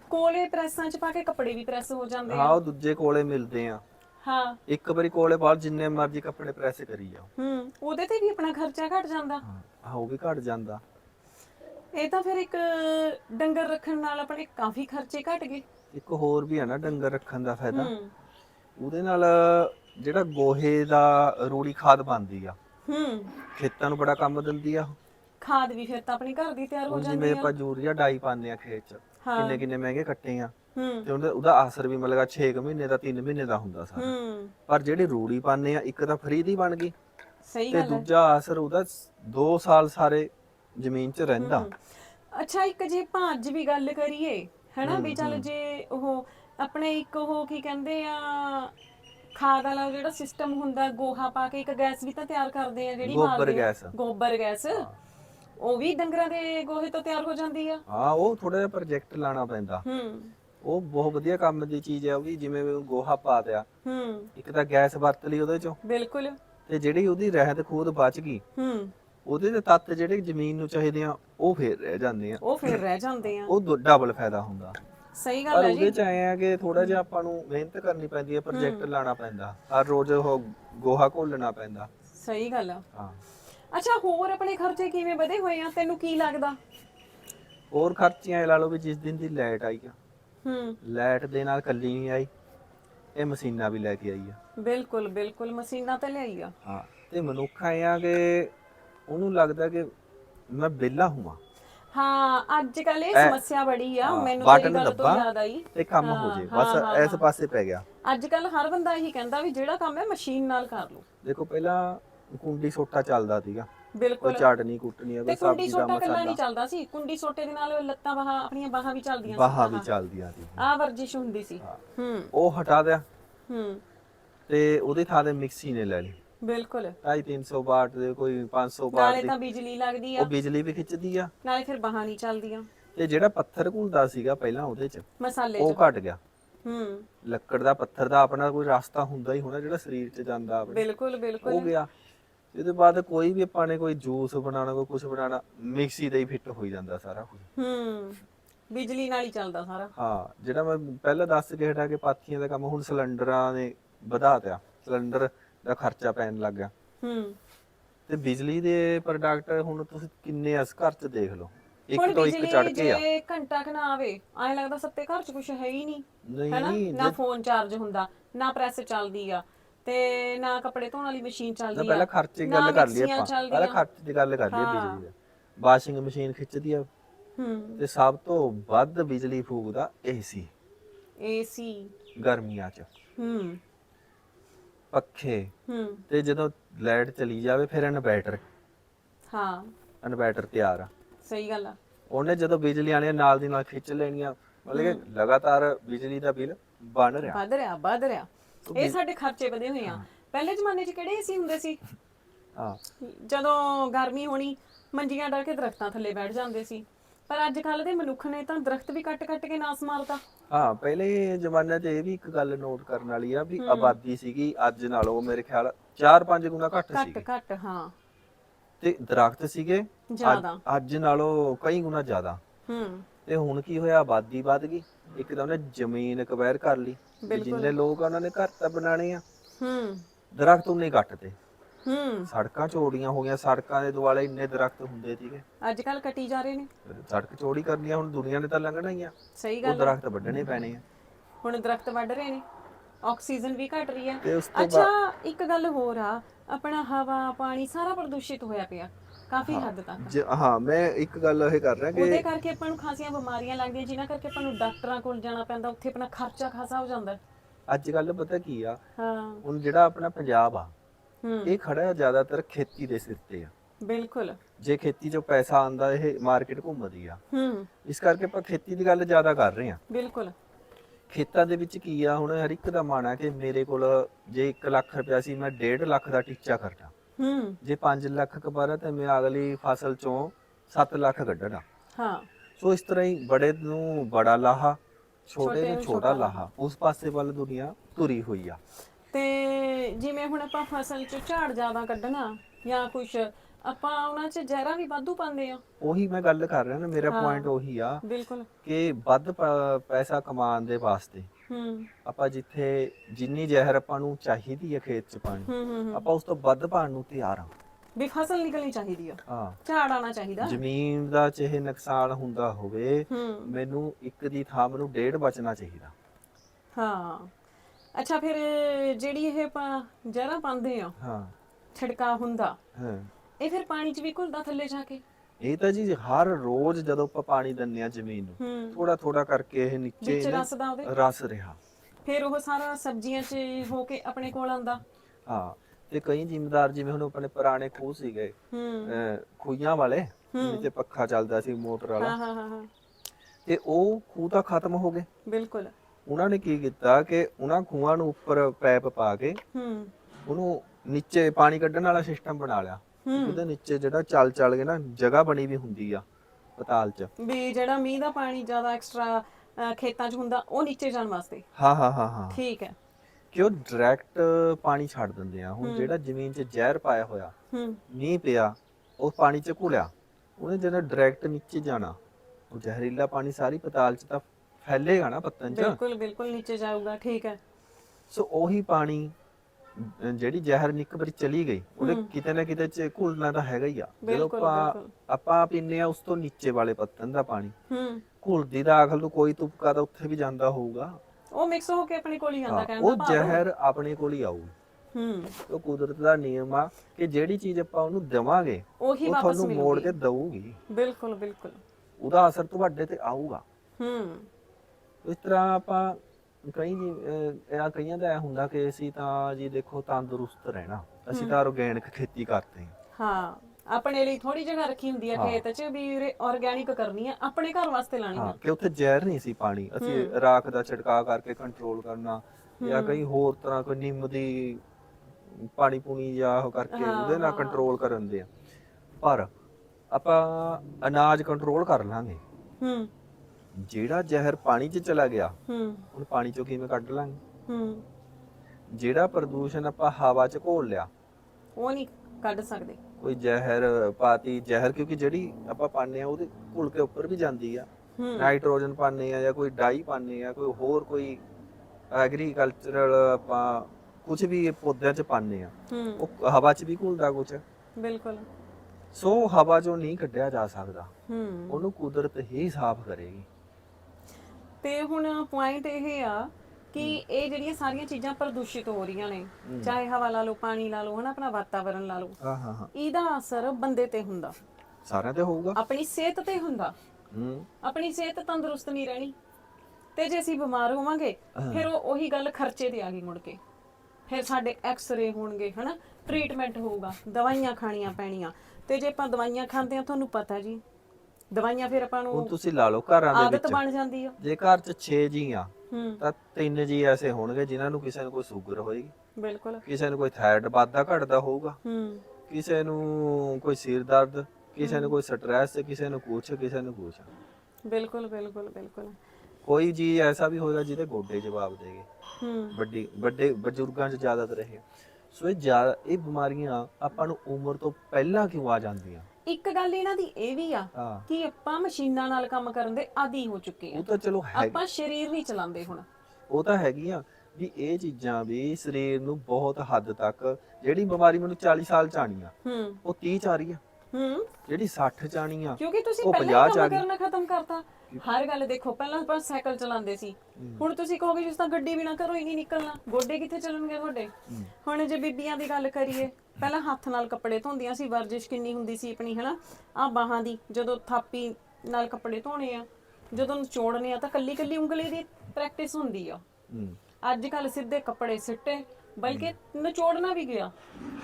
ਕੋਲੇ ਪ੍ਰੈਸਾਂ 'ਚ ਪਾ ਕੇ ਕੱਪੜੇ ਵੀ ਪ੍ਰੈਸ ਹੋ ਜਾਂਦੇ ਹਾਂ ਆ। ਉਹ ਦੂਜੇ ਕੋਲੇ ਮਿਲਦੇ ਆ। ਹਾਂ। ਇੱਕ ਵਾਰੀ ਕੋਲੇ ਬਾਅਦ ਜਿੰਨੇ ਮਰਜ਼ੀ ਕੱਪੜੇ ਪ੍ਰੈਸ ਕਰੀ ਜਾਓ। ਹੂੰ ਉਹਦੇ ਤੇ ਵੀ ਆਪਣਾ ਖਰਚਾ ਘਟ ਜਾਂਦਾ। ਹਾਂ ਉਹ ਵੀ ਘਟ ਜਾਂਦਾ। ਇਹ ਤਾਂ ਫਿਰ ਇੱਕ ਡੰਗਰ ਰੱਖਣ ਨਾਲ ਆਪਣੇ ਕਾਫੀ ਖਰਚੇ ਘਟ ਗਏ। ਇੱਕ ਹੋਰ ਵੀ ਹੈ ਨਾ ਡੰਗਰ ਰੱਖਣ ਦਾ ਫਾਇਦਾ। ਹੂੰ। ਉਹਦੇ ਨਾਲ ਜਿਹੜਾ ਗੋਹੇ ਦਾ ਰੂੜੀ ਖਾਦ ਬਣਦੀ ਆ ਹੂੰ। ਖੇਤਾਂ ਨੂੰ ਬੜਾ ਕੰਮ ਦਿੰਦੀ ਆ ਖਾਦ ਵੀ ਫਿਰ ਤਾਂ ਆਪਣੀ ਘਰ ਦੀ ਤਿਆਰ ਹੋ ਹੁਣ ਜਾਂਦੀ ਜਿਵੇਂ ਆ। ਆਪਾਂ ਯੂਰੀਆ ਡਾਈ ਪਾਉਂਦੇ ਆ ਖੇਤ 'ਚ ਹਾਂ। ਕਿੰਨੇ ਕਿੰਨੇ ਮਹਿੰਗੇ ਕੱਟੇ ਆ। ਹੂੰ। ਤੇ ਉਹਦਾ ਉਹਦਾ ਅਸਰ ਵੀ ਮਤਲਬ 6 ਮਹੀਨੇ ਦਾ 3 ਮਹੀਨੇ ਦਾ ਹੁੰਦਾ ਸਾਰਾ। ਹੂੰ। ਪਰ ਜਿਹੜੀ ਰੂੜੀ ਪਾਉਂਦੇ ਆ ਇੱਕ ਤਾਂ ਫਰੀ ਦੀ ਬਣ ਗਈ। ਸਹੀ ਤੇ ਗੱਲ ਹੈ। ਦੂਜਾ ਅਸਰ ਉਹਦਾ 2 ਸਾਲ ਸਾਰੇ ਜ਼ਮੀਨ 'ਚ ਰਹਿੰਦਾ। ਅੱਛਾ ਇੱਕ ਜੇ ਆਪਾਂ ਅੱਜ ਵੀ ਗੱਲ ਕਰੀਏ ਹੈਨਾ ਵੀ ਚੱਲ ਜੇ ਉਹ ਆਪਣੇ ਇੱਕ ਉਹ ਕੀ ਕਹਿੰਦੇ ਆ ਖਾਦ ਵਾਲਾ ਜਿਹੜਾ ਸਿਸਟਮ ਹੁੰਦਾ ਗੋਹਾ ਪਾ ਕੇ ਇੱਕ ਗੈਸ ਵੀ ਤਾਂ ਤਿਆਰ ਕਰਦੇ ਆ ਜਿਹੜੀ ਗੋਬਰ ਮਾਰਦੇ ਆ। ਗੈਸ। ਗੋਬਰ ਗੈਸ। ਉਹ ਵੀ ਡੰਗਰਾਂ ਦੇ ਗੋਹੇ ਤੋਂ ਤਿਆਰ ਹੋ ਜਾਂਦੀ ਆ। ਹਾਂ ਉਹ ਥੋੜਾ ਜਿਹਾ ਪ੍ਰੋਜੈਕਟ ਲਾਣਾ ਪੈਂਦਾ। ਹੂੰ। ਉਹ ਬਹੁਤ ਵਧੀਆ ਕੰਮ ਦੀ ਚੀਜ਼ ਹੈ ਉਹ ਵੀ ਜਿਵੇਂ ਵੀ ਗੋਹਾ ਪਾ ਦਿਆ। ਹੂੰ। ਇੱਕ ਤਾਂ ਗੈਸ ਵਰਤ ਲਈ ਉਹਦੇ ਚੋਂ। ਬਿਲਕੁਲ। ਤੇ ਜਿਹੜੀ ਉਹਦੀ ਰਹਿਤ ਖੂਦ ਬਚ ਗਈ। ਹੂੰ। ਉਹਦੇ ਦੇ ਤੱਤ ਜਿਹੜੇ ਜ਼ਮੀਨ ਨੂੰ ਚਾਹੀਦੇ ਆ ਉਹ ਫੇਰ ਰਹਿ ਜਾਂਦੇ ਆ। ਉਹ ਫਿਰ ਰਹਿ ਜਾਂਦੇ ਆ। ਉਹ ਡਬਲ ਫਾਇਦਾ ਹੁੰਦਾ। ਸਹੀ ਪਰ ਗੱਲ ਹੈ ਉਹਦੇ ਜੀ। ਚ ਆਏ ਆ ਕਿ ਥੋੜਾ ਜਿਹਾ ਆਪਾਂ ਨੂੰ ਮਿਹਨਤ ਕਰਨੀ ਪੈਂਦੀ ਹੈ ਪ੍ਰੋਜੈਕਟ ਲਾਣਾ ਪੈਂਦਾ। ਹਰ ਰੋਜ਼ ਉਹ ਗੋਹਾ ਘੋਲਣਾ ਪੈਂਦਾ। ਸਹੀ ਗੱਲ ਆ। ਹਾਂ। ਅੱਛਾ ਹੋਰ ਆਪਣੇ ਖਰਚੇ ਕਿਵੇਂ ਵਧੇ ਹੋਏ ਆ? ਤੈਨੂੰ ਕੀ ਲੱਗਦਾ? ਹੋਰ ਖਰਚੀਆਂ ਇਹ ਲਾ ਲਓ ਵੀ ਜਿਸ ਦਿਨ ਦੀ ਲਾਈਟ ਆਈ ਆ। ਹੂੰ। ਲਾਈਟ ਦੇ ਨਾਲ ਕੱਲੀ ਨਹੀਂ ਆਈ ਇਹ ਮਸ਼ੀਨਾਂ ਵੀ ਲੈ ਕੇ ਆਈ ਆ। ਬਿਲਕੁਲ ਬਿਲਕੁਲ ਮਸ਼ੀਨਾਂ ਤੇ ਲਿਆਈ ਆ। ਹਾਂ ਤੇ ਮਨੁੱਖ ਆਏ ਆ ਕਿ ਉਹਨੂੰ ਲੱਗਦਾ ਕਿ ਮੈਂ ਵਿਹਲਾ ਹੁਆ ਹਾਂ ਅੱਜ ਕੱਲ ਇਹ ਸਮੱਸਿਆ ਬੜੀ ਆ ਮੈਨੂੰ ਤਾਂ ਇਹ ਗੱਲ ਤੋਂ ਯਾਦ ਆਈ ਤੇ ਕੰਮ ਹੋ ਜੇ ਬਸ ਇਸ ਪਾਸੇ ਪੈ ਗਿਆ। ਅੱਜ ਕੱਲ ਹਰ ਬੰਦਾ ਇਹੀ ਕਹਿੰਦਾ ਵੀ ਜਿਹੜਾ ਕੰਮ ਹੈ ਮਸ਼ੀਨ ਨਾਲ ਕਰ ਲਓ। ਦੇਖੋ ਪਹਿਲਾਂ ਕੁੰਡੀ ਸੋਟਾ ਚੱਲਦਾ ਸੀਗਾ। ਬਿਲਕੁਲ। ਚਾਟਣੀ ਕੁੱਟਣੀ ਆ ਕੋਈ ਸਬਜ਼ੀ ਦਾ ਸੋਟਾ ਕੱਲਾ ਨਹੀਂ ਮਸਾਲਾ। ਚੱਲਦਾ ਸੀ। ਕੁੰਡੀ ਸੋਟੇ ਦੇ ਨਾਲ ਲੱਤਾਂ ਬਾਹਾਂ ਆਪਣੀਆਂ ਬਾਹਾਂ ਵੀ ਚੱਲਦੀਆਂ ਬਾਹਾਂ ਵੀ ਚੱਲਦੀਆਂ ਸੀ ਆ ਵਰਜਿਸ਼ ਹੁੰਦੀ ਸੀ। ਹੂੰ। ਉਹ ਹਟਾ ਦਿਆ। ਹੂੰ। ਤੇ ਉਹਦੇ ਥਾਂ ਤੇ ਮਿਕਸੀ ਨੇ ਲੈ ਲਈ। ਬਿਲਕੁਲ। 250 ਵਾਟ ਦੇ ਕੋਈ 500 ਵਾਟ ਨਾਲੇ ਦੀ। ਤਾਂ ਬਿਜਲੀ ਲੱਗਦੀ ਆ। ਉਹ ਬਿਜਲੀ ਵੀ ਖਿੱਚਦੀ ਆ। ਨਾਲੇ ਫਿਰ ਬਾਹਾਂ ਨਹੀਂ ਚੱਲਦੀਆਂ। ਤੇ ਜਿਹੜਾ ਪੱਥਰ ਘੁਲਦਾ ਸੀਗਾ ਪਹਿਲਾਂ ਉਹਦੇ ਚ ਮਸਾਲੇ ਉਹ ਚ। ਘਟ ਗਿਆ। ਹੂੰ। ਲੱਕੜ ਦਾ ਪੱਥਰ ਦਾ ਆਪਣਾ ਕੋਈ ਰਸਤਾ ਹੁੰਦਾ ਹੀ ਹੋਣਾ ਜਿਹੜਾ ਸਰੀਰ 'ਚ ਜਾਂਦਾ ਆਪਣੇ। ਬਿਲਕੁਲ ਬਿਲਕੁਲ। ਗਿਆ। ਇਹਦੇ ਬਾਅਦ ਕੋਈ ਵੀ ਆਪਾਂ ਨੇ ਕੋਈ ਜੂਸ ਬਣਾਉਣਾ ਕੋਈ ਕੁਝ ਬਣਾਉਣਾ ਮਿਕਸੀ ਦਾ ਹੀ ਫਿੱਟ ਹੋਈ ਜਾਂਦਾ ਸਾਰਾ ਕੁਝ। ਹੂੰ। ਬਿਜਲੀ ਨਾਲ ਹੀ ਚੱਲਦਾ ਸਾਰਾ। ਹਾਂ ਜਿਹੜਾ ਮੈਂ ਪਹਿਲਾਂ ਦੱਸ ਕੇ ਹਟਾ ਕੇ ਪਾਥੀਆਂ ਦਾ ਕੰਮ ਹੁਣ ਸਿਲੰਡਰਾਂ ਨੇ ਵਧਾ ਦਿਆ ਸਿਲੰਡਰ ਦਾ ਖਰਚਾ ਪੈਣ ਲੱਗ ਗਿਆ। ਹੂੰ। ਤੇ ਬਿਜਲੀ ਦੇ ਪ੍ਰੋਡਕਟ ਹੁਣ ਤੁਸੀਂ ਕਿੰਨੇ ਇਸ ਘਰ 'ਚ ਦੇਖ ਲਓ। ਇੱਕ ਤੋਂ ਇੱਕ ਚੜ ਕੇ ਆ। ਜੇ ਘੰਟਾ ਕੁ ਨਾ ਆਵੇ ਐਂ ਲੱਗਦਾ ਸੱਤੇ ਘਰ ਚ ਕੁਝ ਹੈ ਹੀ ਨਹੀਂ। ਹੈਨਾ? ਨਹੀਂ ਨਾ ਫੋਨ ਚਾਰਜ ਹੁੰਦਾ ਨਾ ਪ੍ਰੈਸ ਚੱਲਦੀ ਆ। ਤੇ ਨਾ ਕੱਪੜੇ ਧੋਣ ਵਾਲੀ ਮਸ਼ੀਨ ਚੱਲਦੀ ਆ। ਪਹਿਲਾਂ ਖਰਚੇ ਦੀ ਗੱਲ ਕਰ ਲਈਏ ਆਪਾਂ। ਪਹਿਲਾਂ ਖਰਚੇ ਦੀ ਗੱਲ ਕਰ ਲਈਏ। ਬਿਜਲੀ ਦੀ। ਵਾਸ਼ਿੰਗ ਮਸ਼ੀਨ ਖਿੱਚਦੀ ਆ। ਹੂੰ। ਤੇ ਸਭ ਤੋਂ ਵੱਧ ਬਿਜਲੀ ਫੂਕਦਾ ਏਸੀ। ਏਸੀ। ਗਰਮੀਆਂ 'ਚ। ਹੂੰ। ਪੱਖੇ ਹੂੰ। ਤੇ ਜਦੋਂ ਲਾਈਟ ਚਲੀ ਜਾਵੇ ਫਿਰ ਇਨਵਰਟਰ। ਹਾਂ। ਇਨਵਰਟਰ ਤਿਆਰ ਆ। ਸਹੀ ਗੱਲ ਆ। ਉਹਨੇ ਜਦੋਂ ਬਿਜਲੀ ਆਣੀ ਨਾਲ ਦੀ ਨਾਲ ਖਿੱਚ ਲੈਣੀਆਂ ਮਤਲਬ ਕਿ ਲਗਾਤਾਰ ਬਿਜਲੀ ਦਾ ਬਿੱਲ ਬਣ ਰਿਹਾ। ਵੱਧ ਰਿਹਾ ਵੱਧ ਰਿਹਾ। ਇਹ ਸਾਡੇ ਖਰਚੇ ਵਧੇ ਹੋਏ ਆ। ਪਹਿਲੇ ਜ਼ਮਾਨੇ 'ਚ ਕਿਹੜੇ ਏਸੀ ਹੁੰਦੇ ਸੀ? ਹਾਂ। ਜਦੋਂ ਗਰਮੀ ਹੋਣੀ ਮੰਜੀਆਂ ਡਾ ਕੇ ਦਰਖਤਾਂ ਥੱਲੇ ਬੈਠ ਜਾਂਦੇ ਸੀ। ਪਰ ਅੱਜ ਕੱਲ ਦੇ ਮਨੁੱਖ ਨੇ ਤਾਂ ਦਰਖਤ ਵੀ ਕੱਟ-ਕੱਟ ਕੇ ਨਾਸ ਮਾਰਤਾ ਹਾਂ ਪਹਿਲੇ ਜ਼ਮਾਨੇ 'ਚ ਇਹ ਵੀ ਇੱਕ ਗੱਲ ਨੋਟ ਕਰਨ ਵਾਲੀ ਆ ਵੀ ਆਬਾਦੀ ਸੀਗੀ ਅੱਜ ਨਾਲੋਂ ਮੇਰੇ ਖਿਆਲ 4-5 ਗੁਣਾ ਘੱਟ ਸੀ ਘੱਟ-ਘੱਟ ਹਾਂ। ਤੇ ਦਰਖਤ ਸੀਗੇ ਅੱਜ- ਜ਼ਿਆਦਾ। ਅੱਜ ਨਾਲੋਂ ਕਈ ਗੁਣਾ ਜ਼ਿਆਦਾ। ਹੂੰ। ਤੇ ਹੁਣ ਕੀ ਹੋਇਆ ਆਬਾਦੀ ਵੱਧ ਗਈ। ਇੱਕ ਤਾਂ ਉਹਨੇ ਜ਼ਮੀਨ ਅਕਵਾਇਰ ਕਰ ਲਈ। ਜਿੰਨੇ ਲੋਕ ਆ ਉਹਨਾਂ ਨੇ ਘਰ ਤਾਂ ਬਣਾਣੇ ਆ। ਹੂੰ। ਦਰਖਤ ਉਹਨੇ ਕੱਟਤੇ। ਹੂੰ। ਸੜਕਾਂ ਚੌੜੀਆਂ ਹੋ ਗਈਆਂ ਸੜਕਾਂ ਦੇ ਦੁਆਲੇ ਇੰਨੇ ਦਰਖਤ ਹੁੰਦੇ ਸੀਗੇ। ਅੱਜ ਕੱਲ ਕੱਟੀ ਜਾ ਰਹੇ ਨੇ। ਸੜਕ ਚੌੜੀ ਕਰਨੀ ਆ ਹੁਣ ਦੁਨੀਆ ਨੇ ਤਾਂ ਲੰਘਣਾ ਹੀ ਆ। ਸਹੀ ਉਹ ਗੱਲ ਆ। ਦਰਖਤ ਵੱਢਣੇ ਪੈਣੇ ਆ। ਹੁਣ ਦਰਖਤ ਵੱਢ ਰਹੇ ਨੇ ਆਕਸੀਜਨ ਵੀ ਘਟ ਰਹੀ ਹੈ ਤੇ ਉਸ ਤੋਂ ਅੱਛਾ ਇੱਕ ਗੱਲ ਹੋਰ ਆ ਆਪਣਾ ਹਵਾ ਪਾਣੀ ਸਾਰਾ ਪ੍ਰਦੂਸ਼ਿਤ ਹੋਇਆ ਪਿਆ ਕਾਫੀ ਹੱਦ ਤੱਕ। ਜ- ਹਾਂ ਮੈਂ ਇੱਕ ਗੱਲ ਇਹ ਕਰ ਰਿਹਾ ਕਿ ਉਹਦੇ ਕਰਕੇ ਆਪਾਂ ਨੂੰ ਖਾਸੀਆਂ ਬਿਮਾਰੀਆਂ ਲੱਗਦੀਆਂ ਜਿਨ੍ਹਾਂ ਕਰਕੇ ਆਪਾਂ ਨੂੰ ਡਾਕਟਰਾਂ ਕੋਲ ਜਾਣਾ ਪੈਂਦਾ ਉੱਥੇ ਆਪਣਾ ਖਰਚਾ ਖਾਸਾ ਹੋ ਜਾਂਦਾ। ਅੱਜ ਕੱਲ ਪਤਾ ਕੀ ਆ ਹਾਂ। ਹੁਣ ਜਿਹੜਾ ਆਪਣਾ ਪੰਜਾਬ ਆ ਹੂੰ ਇਹ ਖੜਾ ਜ਼ਿਆਦਾਤਰ ਖੇਤੀ ਦੇ ਸਿਰ ਤੇ ਆ। ਬਿਲਕੁਲ। ਜੇ ਖੇਤੀ 'ਚੋਂ ਪੈਸਾ ਆਂਦਾ ਇਹ ਮਾਰਕੀਟ ਘੁੰਮਦੀ ਆ। ਹੂੰ। ਇਸ ਕਰਕੇ ਆਪਾਂ ਖੇਤੀ ਦੀ ਗੱਲ ਜ਼ਿਆਦਾ ਕਰ ਰਹੇ ਆ। ਬਿਲਕੁਲ। ਖੇਤਾਂ ਦੇ ਵਿੱਚ ਕੀ ਆ ਹੁਣ ਹਰ ਇੱਕ ਦਾ ਮਨ ਆ ਕਿ ਮੇਰੇ ਕੋਲ ਜੇ 1 ਲੱਖ ਰੁਪਇਆ ਸੀ ਮੈਂ 1.5 ਲੱਖ ਦਾ ਟੀਚਾ ਕਰਦਾ ਹੂੰ। ਜੇ 5 ਲੱਖ ਕਮਾਣਾ ਤੇ ਮੈਂ ਅਗਲੀ ਫਸਲ ਚੋਂ 7 ਲੱਖ ਕੱਢਣਾ। ਹਾਂ। ਸੋ ਇਸ ਤਰ੍ਹਾਂ ਹੀ ਬੜੇ ਨੂੰ ਬੜਾ ਲਾਹਾ ਛੋਟੇ ਨੂੰ ਛੋਟਾ। ਲਾਹਾ। ਉਸ ਪਾਸੇ ਵੱਲ ਦੁਨੀਆ ਤੁਰੀ ਹੋਈ ਆ। ਤੇ ਜਿਵੇਂ ਹੁਣ ਆਪਾਂ ਫਸਲ ਚ ਝਾੜ ਜ਼ਿਆਦਾ ਕੱਢਣਾ ਜਾਂ ਕੁਝ ਆਪਾਂ ਉਹਨਾਂ ਚ ਜ਼ਹਿਰਾਂ ਵੀ ਵਾਧੂ ਪਾਉਂਦੇ ਆ ਉਹੀ ਮੈਂ ਗੱਲ ਕਰ ਰਿਹਾ ਨਾ ਮੇਰਾ ਹਾਂ। ਪੁਆਇੰਟ ਉਹੀ ਆ ਬਿਲਕੁਲ। ਕਿ ਵੱਧ ਪ- ਪੈਸਾ ਕਮਾਉਣ ਦੇ ਵਾਸਤੇ ਹੂੰ। ਆਪਾਂ ਜਿੱਥੇ ਜਿੰਨੀ ਜ਼ਹਿਰ ਆਪਾਂ ਨੂੰ ਚਾਹੀਦੀ ਹੈ ਖੇਤ 'ਚ ਪਾਣੀ ਹੂੰ ਹੂੰ ਹੂੰ। ਆਪਾਂ ਉਸ ਤੋਂ ਵੱਧ ਪਾਣ ਨੂੰ ਤਿਆਰ ਆ। ਵੀ ਫਸਲ ਨਿਕਲਣੀ ਚਾਹੀਦੀ ਆ। ਹਾਂ। ਝਾੜ ਆਣਾ ਚਾਹੀਦਾ। ਜ਼ਮੀਨ ਦਾ ਚਾਹੇ ਨੁਕਸਾਨ ਹੁੰਦਾ ਹੋਵੇ ਹੂੰ। ਮੈਨੂੰ ਇੱਕ ਦੀ ਥਾਂ ਮੈਨੂੰ ਡੇਢ ਬਚਣਾ ਚਾਹੀਦਾ। ਹਾਂ। ਅੱਛਾ ਫਿਰ ਜਿਹੜੀ ਇਹ ਆਪਾਂ ਜ਼ਹਿਰਾਂ ਪਾਉਂਦੇ ਆ ਹਾਂ। ਛਿੜਕਾ ਹੁੰਦਾ ਹਾਂ। ਇਹ ਫਿਰ ਪਾਣੀ 'ਚ ਵੀ ਘੁਲਦਾ ਥੱਲੇ ਜਾ ਕੇ? ਇਹ ਤਾਂ ਜੀ ਹਰ ਰੋਜ਼ ਜਦੋਂ ਆਪਾਂ ਪਾਣੀ ਦਿੰਨੇ ਆ ਜ਼ਮੀਨ ਨੂੰ ਥੋੜਾ ਥੋੜਾ ਕਰਕੇ ਇਹ ਨੀਚੇ ਵਿੱਚ ਰਸ ਦਾ ਉਹਦੇ ਰਸ ਰਿਹਾ। ਫਿਰ ਉਹ ਸਾਰਾ ਸਬਜ਼ੀਆਂ 'ਚ ਹੋ ਕੇ ਆਪਣੇ ਕੋਲ ਆਂਦਾ ਹਾਂ ਤੇ ਕਈ ਜ਼ਿਮੀਂਦਾਰ ਜਿਵੇਂ ਹੁਣ ਆਪਣੇ ਪੁਰਾਣੇ ਖੂਹ ਸੀਗੇ ਹੂੰ। ਅਹ ਖੂਹਾਂ ਵਾਲੇ ਜਿੱਥੇ ਪੱਖਾ ਚੱਲਦਾ ਸੀ ਮੋਟਰ ਵਾਲਾ। ਹਾਂ ਹਾਂ ਹਾਂ ਹਾਂ। ਤੇ ਉਹ ਖੂਹ ਤਾਂ ਖਤਮ ਹੋ ਗਏ। ਬਿਲਕੁਲ। ਉਹਨਾਂ ਨੇ ਕੀ ਕੀਤਾ ਕਿ ਉਹਨਾਂ ਖੂਹਾਂ ਨੂੰ ਉੱਪਰ ਪੈਪ ਪਾ ਕੇ ਹੂੰ। ਉਹਨੂੰ ਨੀਚੇ ਪਾਣੀ ਕੱਢਣ ਵਾਲਾ ਸਿਸਟਮ ਬਣਾ ਲਿਆ। ਉਹਦੇ ਨੀਚੇ ਜਿਹੜਾ ਚੱਲ ਚੱਲ ਕੇ ਨਾ ਜਗ੍ਹਾ ਬਣੀ ਵੀ ਹੁੰਦੀ ਆ ਪਤਾਲ 'ਚ। ਵੀ ਜਿਹੜਾ ਮੀਂਹ ਦਾ ਪਾਣੀ ਜ਼ਿਆਦਾ ਐਕਸਟਰਾ ਖੇਤਾਂ 'ਚ ਹੁੰਦਾ ਉਹ ਨੀਚੇ ਜਾਣ ਵਾਸਤੇ। ਹਾਂ ਹਾਂ ਹਾਂ ਹਾਂ। ਠੀਕ ਹੈ। ਕਿ ਉਹ ਡਾਇਰੈਕਟ ਪਾਣੀ ਛੱਡ ਦਿੰਦੇ ਆ। ਹੁਣ ਜਿਹੜਾ ਜ਼ਮੀਨ 'ਚ ਜ਼ਹਿਰ ਪਾਇਆ ਹੋਇਆ ਹੂੰ। ਮੀਂਹ ਪਿਆ ਉਹ ਪਾਣੀ 'ਚ ਘੁਲਿਆ। ਉਹਨੇ ਜਦੋਂ ਡਾਇਰੈਕਟ ਨੀਚੇ ਜਾਣਾ ਉਹ ਜ਼ਹਿਰੀਲਾ ਪਾਣੀ ਸਾਰੀ ਪਤਾਲ 'ਚ ਤਾਂ ਫੈਲੇਗਾ ਨਾ ਪੱਤਨ 'ਚ। ਬਿਲਕੁਲ ਬਿਲਕੁਲ ਨੀਚੇ ਜਾਊਗਾ ਠੀਕ ਹੈ। ਸੋ ਉਹੀ ਪਾਣੀ ਅਹ ਜਿਹੜੀ ਜ਼ਹਿਰ ਨਿੱਕ ਵਾਰੀ ਚਲੀ ਗਈ ਉਹਦੇ। ਕਿਤੇ ਨਾ ਕਿਤੇ 'ਚ ਘੁਲਣਾ ਤਾਂ ਹੈਗਾ ਹੀ ਆ। ਜਦੋਂ ਬਿਲਕੁਲ, ਆਪਾਂ ਬਿਲਕੁਲ। ਆਪਾਂ ਪੀਨੇ ਆ ਉਸ ਤੋਂ ਨੀਚੇ ਵਾਲੇ ਪੱਤਨ ਦਾ ਪਾਣੀ। ਹੂੰ। ਘੁਲਦੀ ਦਾ ਆਖਲ ਨੂੰ ਕੋਈ ਤੁਪਕਾ ਤਾਂ ਉੱਥੇ ਵੀ ਜਾਂਦਾ ਹੋਊਗਾ। ਉਹ ਮਿਕਸ ਹੋ ਕੇ ਆਪਣੇ ਕੋਲ ਹੀ ਆਉਂਦਾ ਹਾਂ, ਕਹਿੰਦਾ ਉਹ ਜ਼ਹਿਰ ਆਪਣੇ ਕੋਲ ਹੀ ਆਊ। ਹੂੰ। ਉਹ ਕੁਦਰਤ ਦਾ ਨਿਯਮ ਆ ਕਿ ਜਿਹੜੀ ਚੀਜ਼ ਆਪਾਂ ਉਹਨੂੰ ਦੇਵਾਂਗੇ ਉਹੀ ਉਹ ਵਾਪਸ ਤੁਹਾਨੂੰ ਮੋੜ ਮਿਲੂਗੀ। ਕੇ ਦਊਗੀ। ਬਿਲਕੁਲ ਬਿਲਕੁਲ। ਉਹਦਾ ਅਸਰ ਤੁਹਾਡੇ ਤੇ ਆਊਗਾ। ਹੂੰ। ਇਸ ਤਰ੍ਹਾਂ ਆਪਾਂ ਕਈ ਇਹ ਕਈਆਂ ਦਾ ਇਹ ਹੁੰਦਾ ਕਿ ਅਸੀਂ ਤਾਂ ਜੀ ਦੇਖੋ ਤੰਦਰੁਸਤ ਰਹਿਣਾ। ਅਸੀਂ ਤਾਂ ਆਰਗੈਨਿਕ ਖੇਤੀ ਕਰਦੇ ਹਾਂ। ਹਾਂ ਆਪਣੇ ਲਈ ਥੋੜੀ ਜਗ੍ਹਾ ਰੱਖੀ ਹੁੰਦੀ ਹੈ। ਖੇਤ 'ਚ ਵੀ ਆਰਗੈਨਿਕ ਕਰਨੀ ਹੈ ਆਪਣੇ ਘਰ ਵਾਸਤੇ ਲਾਣੀ ਹਾਂ ਕਿ ਉੱਥੇ ਜ਼ਹਿਰ ਨਹੀਂ ਸੀ ਪਾਣੀ। ਅਸੀਂ ਰਾਖ ਦਾ ਛਿੜਕਾਅ ਕਰਕੇ ਕੰਟਰੋਲ ਕਰਨਾ ਜਾਂ ਕਈ ਹੋਰ ਤਰ੍ਹਾਂ ਕੋਈ ਨਿੰਮ ਦੀ ਪਾਣੀ ਪੂਣੀ ਜਾਂ ਉਹ ਕਰਕੇ ਉਹਦੇ ਨਾਲ। ਕੰਟਰੋਲ ਕਰਨ ਦੇ ਆ। ਪਰ ਆਪਾਂ ਅਨਾਜ ਕੰਟਰੋਲ ਕਰ ਲਾਂਗੇ। ਹੂੰ। ਜਿਹੜਾ ਜ਼ਹਿਰ ਪਾਣੀ 'ਚ ਚਲਾ ਗਿਆ ਹੂੰ। ਹੁਣ ਪਾਣੀ 'ਚੋਂ ਕਿਵੇਂ ਕੱਢ ਲਾਂਗੇ? ਹੂੰ। ਜਿਹੜਾ ਪ੍ਰਦੂਸ਼ਣ ਆਪਾਂ ਹਵਾ 'ਚ ਘੋਲ ਲਿਆ। ਉਹ ਨਹੀਂ ਕੱਢ ਸਕਦੇ। ਕੋਈ ਜ਼ਹਿਰ ਪਾਤੀ ਜ਼ਹਿਰ ਕਿਉਂਕਿ ਜਿਹੜੀ ਆਪਾਂ ਪਾਉਂਦੇ ਆ ਉਹਦੇ ਘੁਲ ਕੇ ਉੱਪਰ ਵੀ ਜਾਂਦੀ ਆ। ਨਾਈਟ੍ਰੋਜਨ ਪਾਉਂਦੇ ਆ ਜਾਂ ਕੋਈ ਡਾਈ ਪਾਉਂਦੇ ਆ ਕੋਈ ਹੋਰ ਕੋਈ ਐਗਰੀਕਲਚਰਲ ਆਪਾਂ ਕੁਝ ਵੀ ਪੌਦਿਆਂ 'ਚ ਪਾਉਂਦੇ ਆ ਉਹ ਹਵਾ 'ਚ ਵੀ ਘੁਲਦਾ ਕੁਝ ਬਿਲਕੁਲ। ਸੋ ਹਵਾ 'ਚੋਂ ਨਹੀਂ ਕੱਢਿਆ ਜਾ ਸਕਦਾ। ਹੂੰ। ਉਹਨੂੰ ਕੁਦਰਤ ਹੀ ਸਾਫ਼ ਕਰੇਗੀ। ਤੇ ਹੁਣ ਪੁਆਇੰਟ ਇਹ ਆ ਕਿ ਇਹ ਜਿਹੜੀਆਂ ਸਾਰੀਆਂ ਚੀਜ਼ਾਂ ਪ੍ਰਦੂਸ਼ਿਤ ਹੋ ਰਹੀਆਂ ਨੇ ਚਾਹੇ ਹਵਾ ਲਾ ਲਓ ਪਾਣੀ ਲਾ ਲਓ ਹਨਾ ਆਪਣਾ ਵਾਤਾਵਰਣ ਲਾ ਲਓ ਹਾਂ ਹਾਂ ਹਾਂ। ਇਹਦਾ ਅਸਰ ਬੰਦੇ ਤੇ ਹੁੰਦਾ। ਸਾਰਿਆਂ ਤੇ ਹੋਊਗਾ। ਆਪਣੀ ਸਿਹਤ ਤੇ ਹੁੰਦਾ। ਹੂੰ। ਆਪਣੀ ਸਿਹਤ ਤੰਦਰੁਸਤ ਨਹੀਂ ਰਹਿਣੀ। ਤੇ ਜੇ ਅਸੀਂ ਬਿਮਾਰ ਹੋਵਾਂਗੇ ਫਿਰ ਉਹ ਉਹੀ ਗੱਲ ਖਰਚੇ ਤੇ ਆ ਗਈ ਮੁੜ ਕੇ। ਫਿਰ ਸਾਡੇ ਐਕਸ-ਰੇ ਹੋਣਗੇ ਹਨਾ ਟ੍ਰੀਟਮੈਂਟ ਹੋਊਗਾ ਦਵਾਈਆਂ ਖਾਣੀਆਂ ਪੈਣੀਆਂ। ਤੇ ਜੇ ਆਪਾਂ ਦਵਾਈਆਂ ਖਾਂਦੇ ਆ ਤੁਹਾਨੂੰ ਪਤਾ ਜੀ ਦਵਾਈਆਂ ਫਿਰ ਆਪਾਂ ਹੁਣ ਨੂੰ ਤੁਸੀਂ ਲਾ ਲਓ ਘਰਾਂ ਦੇ ਆਦਤ ਵਿੱਚ। ਬਣ ਜਾਂਦੀ ਆ। ਜੇ ਘਰ 'ਚ 6 ਜੀ ਆ ਹੂੰ। ਤਾਂ ਤਿੰਨ ਜੀ ਐਸੇ ਹੋਣਗੇ ਜਿਨ੍ਹਾਂ ਨੂੰ ਕਿਸੇ ਨੂੰ ਕੋਈ ਸ਼ੂਗਰ ਹੋਏਗੀ। ਬਿਲਕੁਲ। ਕਿਸੇ ਨੂੰ ਕੋਈ ਥਾਇਰਾਇਡ ਵੱਧਦਾ ਘਟਦਾ ਹੋਊਗਾ। ਹੂੰ। ਕਿਸੇ ਨੂੰ ਕੋਈ ਸਿਰ ਦਰਦ ਕਿਸੇ ਨੂੰ ਕੋਈ ਸਟ੍ਰੈਸ ਕਿਸੇ ਨੂੰ ਕੁਛ ਕਿਸੇ ਨੂੰ ਕੁਛ। ਬਿਲਕੁਲ ਬਿਲਕੁਲ ਬਿਲਕੁਲ। ਕੋਈ ਜੀ ਐਸਾ ਵੀ ਹੋਏਗਾ ਜਿਹਦੇ ਗੋਡੇ ਜਵਾਬ ਦੇਗੇ। ਹੂੰ। ਵੱਡੀ ਵੱਡੇ ਬਜ਼ੁਰਗਾਂ 'ਚ ਜ਼ਿਆਦਾਤਰ ਇਹ। ਸੋ ਇਹ ਜ਼ਿਆਦਾ ਇਹ ਬਿਮਾਰੀਆਂ ਆਪਾਂ ਨੂੰ ਉਮਰ ਤੋਂ ਪਹਿਲਾਂ ਕਿਉਂ ਆ ਜਾਂਦੀਆਂ? ਇੱਕ ਗੱਲ ਇਹਨਾਂ ਦੀ ਇਹ ਵੀ ਆ ਹਾਂ। ਕਿ ਆਪਾਂ ਮਸ਼ੀਨਾਂ ਨਾਲ ਕੰਮ ਕਰਨ ਦੇ ਆਦੀ ਹੋ ਚੁੱਕੇ ਆ। ਉਹ ਤਾਂ ਚਲੋ ਹੈ ਆਪਾਂ ਸਰੀਰ ਨਹੀਂ ਚਲਾਉਂਦੇ ਹੁਣ। ਉਹ ਤਾਂ ਹੈਗੀ ਆ ਵੀ ਇਹ ਚੀਜ਼ਾਂ ਵੀ ਸਰੀਰ ਨੂੰ ਬਹੁਤ ਹੱਦ ਤੱਕ ਜਿਹੜੀ ਬਿਮਾਰੀ ਮੈਨੂੰ 40 ਸਾਲ ਚ ਆਣੀ ਆ ਹੂੰ। ਉਹ 30 ਚ ਆ ਰਹੀ ਆ। ਹੂੰ। ਜਿਹੜੀ 60 ਚ ਆਣੀ ਆ ਕਿਉਂਕਿ ਤੁਸੀਂ ਉਹ ਪਹਿਲਾਂ 50 ਹੀ ਚ ਆ ਕੰਮ ਗਈ। ਕਰਨਾ ਖਤਮ ਕਰਤਾ। ਹਰ ਗੱਲ ਦੇਖੋ ਪਹਿਲਾਂ ਆਪਾਂ ਸਾਈਕਲ ਚਲਾਉਂਦੇ ਸੀ। ਹੁਣ ਤੁਸੀਂ ਕਹੋਗੇ ਜਿਸ ਤਾਂ ਗੱਡੀ ਬਿਨਾ ਘਰੋਂ ਹੀ ਨਹੀਂ ਨਿਕਲਣਾ। ਗੋਡੇ ਕਿੱਥੇ ਚੱਲਣਗੇ ਤੁਹਾਡੇ? ਹੁਣ ਜੇ ਬੀਬੀਆਂ ਦੀ ਗੱਲ ਕਰੀਏ ਪਹਿਲਾਂ ਹੱਥ ਨਾਲ ਕੱਪੜੇ ਧੋਂਦੀਆਂ ਸੀ ਵਰਜਿਸ਼ ਕਿੰਨੀ ਹੁੰਦੀ ਸੀ ਆਪਣੀ ਹਨਾ? ਆ ਬਾਹਾਂ ਦੀ ਜਦੋਂ ਥਾਪੀ ਨਾਲ ਕੱਪੜੇ ਧੋਣੇ ਆ ਜਦੋਂ ਨਿਚੋੜਨੇ ਆ ਤਾਂ ਕੱਲੀ ਕੱਲੀ ਉਂਗਲੀ ਦੀ ਪ੍ਰੈਕਟਿਸ ਹੁੰਦੀ ਆ। ਹੂੰ। ਅੱਜ ਕੱਲ ਸਿੱਧੇ ਕੱਪੜੇ ਸਿੱਟੇ ਬਲਕਿ ਨਿਚੋੜਨਾ ਵੀ ਗਿਆ।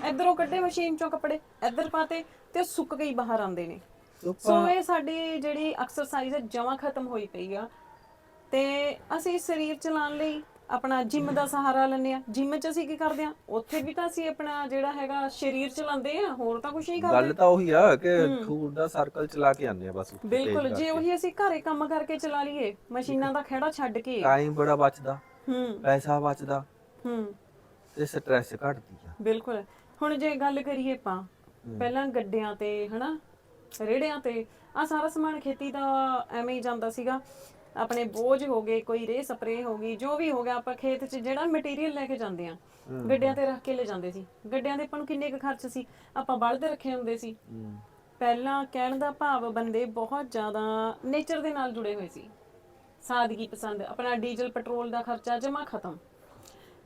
ਇਧਰੋਂ ਕੱਢੇ ਮਸ਼ੀਨ ਚੋਂ ਕੱਪੜੇ ਇੱਧਰ ਪਾਤੇ ਤੇ ਸੁੱਕ ਹੀ ਬਾਹਰ ਆਉਂਦੇ ਨੇ। ਸੋ ਇਹ ਸਾਡੀ ਜਿਹੜੀ ਐਕਸਰਸਾਈਜ਼ ਹੈ ਜਮਾ ਖਤਮ ਹੋਈ ਪਈ ਆ। ਤੇ ਅਸੀਂ ਸਰੀਰ ਚਲਾਉਣ ਲਈ ਆਪਣਾ ਜਿਮ ਦਾ ਸਹਾਰਾ ਲੈਂਦੇ ਆ ਜਿਮ 'ਚ ਅਸੀਂ ਕੀ ਕਰਦੇ ਆ ਉੱਥੇ ਵੀ ਤਾਂ ਅਸੀਂ ਆਪਣਾ ਜਿਹੜਾ ਹੈਗਾ ਸਰੀਰ ਚਲਾਉਂਦੇ ਆ ਹੋਰ ਤਾਂ ਕੁਝ ਨਹੀਂ ਕਰਦੇ। ਗੱਲ ਤਾਂ ਉਹੀ ਆ ਕਿ ਖੂਨ ਦਾ ਸਰਕਲ ਚਲਾ ਕੇ ਆਉਂਦੇ ਆ ਬਸ ਬਿਲਕੁਲ ਜੇ ਉਹੀ ਅਸੀਂ ਘਰੇ ਕੰਮ ਕਰਕੇ ਚਲਾ ਲਈਏ ਮਸ਼ੀਨਾਂ ਦਾ ਖੇੜਾ ਛੱਡ ਕੇ। ਟਾਈਮ ਬੜਾ ਬਚਦਾ। ਹੂੰ। ਪੈਸਾ ਬਚਦਾ। ਹੂੰ। ਤੇ ਸਟ੍ਰੈਸ ਘਟਦੀ ਆ। ਬਿਲਕੁਲ। ਹੁਣ ਜੇ ਗੱਲ ਕਰੀਏ ਆਪਾਂ ਪਹਿਲਾਂ ਗੱਡਿਆਂ ਤੇ ਹਨਾ? ਰੇੜਿਆਂ ਤੇ ਆ ਸਾਰਾ ਸਮਾਨ ਖੇਤੀ ਦਾ ਐਵੇਂ ਹੀ ਜਾਂਦਾ ਸੀਗਾ। ਆਪਣੇ ਬੋਝ ਹੋ ਗਏ ਕੋਈ ਰੇ ਸਪਰੇ ਹੋ ਗਈ ਜੋ ਵੀ ਹੋ ਗਿਆ ਆਪਾਂ ਖੇਤ 'ਚ ਜਿਹੜਾ ਮਟੀਰੀਅਲ ਲੈ ਕੇ ਜਾਂਦੇ ਆ ਗੱਡਿਆਂ ਤੇ ਰੱਖ ਕੇ ਲੈ ਜਾਂਦੇ ਸੀ। ਗੱਡਿਆਂ ਦੇ ਆਪਾਂ ਨੂੰ ਕਿੰਨੇ ਕੁ ਖਰਚ ਸੀ? ਆਪਾਂ ਬਲਦ ਰੱਖੇ ਹੁੰਦੇ ਸੀ। ਪਹਿਲਾਂ ਕਹਿਣ ਦਾ ਭਾਵ ਬੰਦੇ ਬਹੁਤ ਜ਼ਿਆਦਾ ਨੇਚਰ ਦੇ ਨਾਲ ਜੁੜੇ ਹੋਏ ਸੀ। ਸਾਦਗੀ ਪਸੰਦ ਆਪਣਾ ਡੀਜ਼ਲ ਪੈਟਰੋਲ ਦਾ ਖਰਚਾ ਜਮਾ ਖਤਮ।